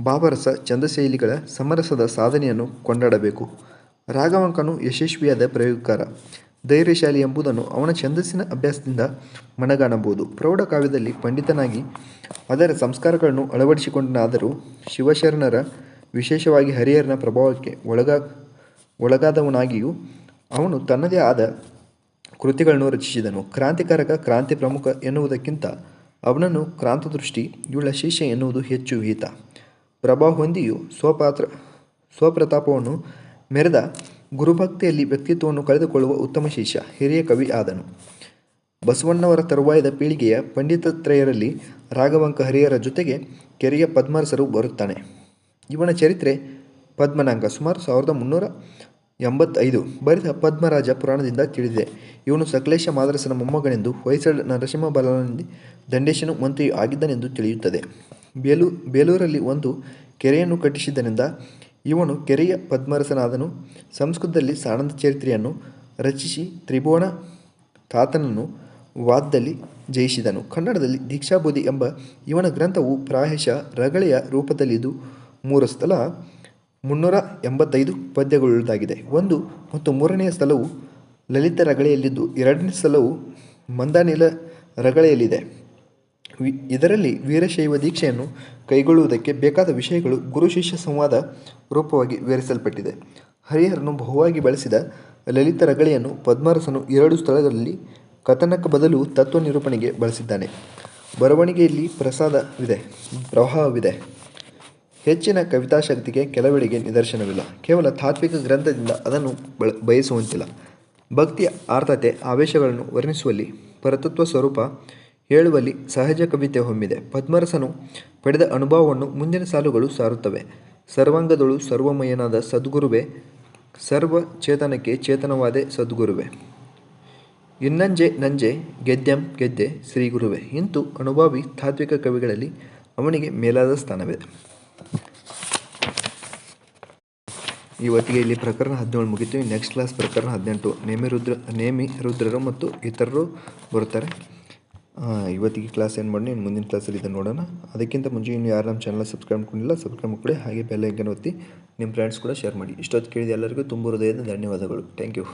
ಬಾಬರಸ ಚಂದಶೈಲಿಗಳ ಸಮರಸದ ಸಾಧನೆಯನ್ನು ಕೊಂಡಾಡಬೇಕು. ರಾಘವಂಕನು ಯಶಸ್ವಿಯಾದ ಪ್ರಯೋಗಕಾರ. ಧೈರ್ಯಶಾಲಿ ಎಂಬುದನ್ನು ಅವನ ಛಂದಸ್ಸಿನ ಅಭ್ಯಾಸದಿಂದ ಮನಗಾಣಬಹುದು. ಪ್ರೌಢಕಾವ್ಯದಲ್ಲಿ ಪಂಡಿತನಾಗಿ ಅದರ ಸಂಸ್ಕಾರಗಳನ್ನು ಅಳವಡಿಸಿಕೊಂಡನಾದರೂ ಶಿವಶರಣರ ವಿಶೇಷವಾಗಿ ಹರಿಹರನ ಪ್ರಭಾವಕ್ಕೆ ಒಳಗ, ಒಳಗಾದವನಾಗಿಯೂ ಅವನು ತನ್ನದೇ ಆದ ಕೃತಿಗಳನ್ನು ರಚಿಸಿದನು. ಕ್ರಾಂತಿಕಾರಕ, ಕ್ರಾಂತಿ ಪ್ರಮುಖ ಎನ್ನುವುದಕ್ಕಿಂತ ಅವನನ್ನು ಕ್ರಾಂತದೃಷ್ಟಿ ಇವಳ ಶಿಷ್ಯ ಎನ್ನುವುದು ಹೆಚ್ಚು ವಿಹಿತ. ಪ್ರಭಾವ ಹೊಂದಿಯು ಸ್ವಪಾತ್ರ, ಸ್ವಪ್ರತಾಪವನ್ನು ಮೆರೆದ ಗುರುಭಕ್ತಿಯಲ್ಲಿ ವ್ಯಕ್ತಿತ್ವವನ್ನು ಕಳೆದುಕೊಳ್ಳುವ ಉತ್ತಮ ಶಿಷ್ಯ, ಹಿರಿಯ ಕವಿ ಆದನು. ಬಸವಣ್ಣವರ ತರುವಾಯದ ಪೀಳಿಗೆಯ ಪಂಡಿತತ್ರಯರಲ್ಲಿ ರಾಘವಂಕ ಹರಿಯರ ಜೊತೆಗೆ ಕೆರೆಯ ಪದ್ಮರಸರು ಬರುತ್ತಾನೆ. ಇವನ ಚರಿತ್ರೆ ಪದ್ಮನಾಂಗ ಸುಮಾರು ಸಾವಿರದ ಮುನ್ನೂರ ಎಂಬತ್ತೈದು ಬರೆದ ಪದ್ಮರಾಜ ಪುರಾಣದಿಂದ ತಿಳಿದಿದೆ. ಇವನು ಸಕಲೇಶ ಮಾದರಸನ ಮೊಮ್ಮಗನೆಂದು, ಹೊಯ್ಸಳ ನರಸಿಂಹ ಬಲನಲ್ಲಿ ದಂಡೇಶನು ಮಂತ್ರಿಯು ಆಗಿದ್ದನೆಂದು ತಿಳಿಯುತ್ತದೆ. ಬೇಲೂ, ಬೇಲೂರಲ್ಲಿ ಒಂದು ಕೆರೆಯನ್ನು ಕಟ್ಟಿಸಿದ್ದರಿಂದ ಇವನು ಕೆರೆಯ ಪದ್ಮರಸನಾದನು. ಸಂಸ್ಕೃತದಲ್ಲಿ ಸಾಣಂದ ಚರಿತ್ರೆಯನ್ನು ರಚಿಸಿ ತ್ರಿಭುವನ ತಾತನನ್ನು ವಾದದಲ್ಲಿ ಜಯಿಸಿದನು. ಕನ್ನಡದಲ್ಲಿ ದೀಕ್ಷಾಬೋಧಿ ಎಂಬ ಇವನ ಗ್ರಂಥವು ಪ್ರಾಯಶಃ ರಗಳೆಯ ರೂಪದಲ್ಲಿದ್ದು ಮೂರು ಸ್ಥಳ ಮುನ್ನೂರ ಎಂಬತ್ತೈದು ಪದ್ಯಗಳುಳ್ಳದಾಗಿದೆ ಒಂದು ಮತ್ತು ಮೂರನೆಯ ಸ್ಥಳವು ಲಲಿತ ರಗಳೆಯಲ್ಲಿದ್ದು ಎರಡನೇ ಸ್ಥಳವು ಮಂದಾನಿಲ ರಗಳೆಯಲ್ಲಿದೆ. ವಿ ಇದರಲ್ಲಿ ವೀರಶೈವ ದೀಕ್ಷೆಯನ್ನು ಕೈಗೊಳ್ಳುವುದಕ್ಕೆ ಬೇಕಾದ ವಿಷಯಗಳು ಗುರು ಶಿಷ್ಯ ಸಂವಾದ ರೂಪವಾಗಿ ವಿವರಿಸಲ್ಪಟ್ಟಿದೆ. ಹರಿಹರನು ಬಹುವಾಗಿ ಬಳಸಿದ ಲಲಿತ ರಗಳೆಯನ್ನು ಪದ್ಮರಸನು ಎರಡು ಸ್ಥಳಗಳಲ್ಲಿ ಕಥನಕ್ಕೆ ಬದಲು ತತ್ವ ನಿರೂಪಣೆಗೆ ಬಳಸಿದ್ದಾನೆ. ಬರವಣಿಗೆಯಲ್ಲಿ ಪ್ರಸಾದವಿದೆ, ಪ್ರವಾಹವಿದೆ. ಹೆಚ್ಚಿನ ಕವಿತಾಶಕ್ತಿಗೆ ಕೆಲವೆಡೆಗೆ ನಿದರ್ಶನವಿಲ್ಲ. ಕೇವಲ ತಾತ್ವಿಕ ಗ್ರಂಥದಿಂದ ಅದನ್ನು ಬಳ ಬಯಸುವಂತಿಲ್ಲ. ಭಕ್ತಿಯ ಆರ್ಥತೆ ಆವೇಶಗಳನ್ನು ವರ್ಣಿಸುವಲ್ಲಿ ಪರತತ್ವ ಸ್ವರೂಪ ಹೇಳುವಲ್ಲಿ ಸಹಜ ಕವಿತೆ ಹೊಮ್ಮಿದೆ. ಪದ್ಮರಸನು ಪಡೆದ ಅನುಭವವನ್ನು ಮುಂದಿನ ಸಾಲುಗಳು ಸಾರುತ್ತವೆ. ಸರ್ವಾಂಗದಳು ಸರ್ವಮಯನಾದ ಸದ್ಗುರುವೇ ಸರ್ವ ಚೇತನಕ್ಕೆ ಚೇತನವಾದೆ ಸದ್ಗುರುವೇ. ಇನ್ನಂಜೆ ನಂಜೆ, ಗೆದ್ಯಂ ಗೆದ್ದೆ ಶ್ರೀ ಗುರುವೇ ಇಂತು ಅನುಭವಿ ತಾತ್ವಿಕ ಕವಿಗಳಲ್ಲಿ ಅವನಿಗೆ ಮೇಲಾದ ಸ್ಥಾನವಿದೆ ಇವತ್ತಿಗೆ ಇಲ್ಲಿ ಪ್ರಕರಣ ಹದಿನೇಳು ಮುಗಿತು. ನೆಕ್ಸ್ಟ್ ಕ್ಲಾಸ್ ಪ್ರಕರಣ ಹದಿನೆಂಟು. ನೇಮಿ ರುದ್ರ ನೇಮಿ ರುದ್ರರು ಮತ್ತು ಇತರರು ಬರ್ತಾರೆ ಆ, ಇವತ್ತಿಗೆ ಕ್ಲಾಸ್ ಏನು ಮಾಡಿ ಇನ್ನು ಮುಂದಿನ ಕ್ಲಾಸಲ್ಲಿ ಇದನ್ನು ನೋಡೋಣ. ಅದಕ್ಕಿಂತ ಮುಂಚೆ ಇನ್ನು ಯಾರು ನಮ್ಮ ಚಾನಲ್ ಸಬ್ಸ್ಕ್ರೈಬ್ ಮಾಡ್ಕೊಂಡಿಲ್ಲ ಸಬ್ಸ್ಕ್ರೈಬ್ ಮಾಡಿ ಹಾಗೆ ಬೆಲ್ ಐಕನ್ ಒತ್ತಿ ನಿಮ್ಮ ಫ್ರೆಂಡ್ಸ್ ಕೂಡ ಶೇರ್ ಮಾಡಿ. ಇಷ್ಟೊತ್ತು ಕೇಳಿದ ಎಲ್ಲರಿಗೂ ತುಂಬ ಹೃದಯದ ಧನ್ಯವಾದಗಳು. Thank you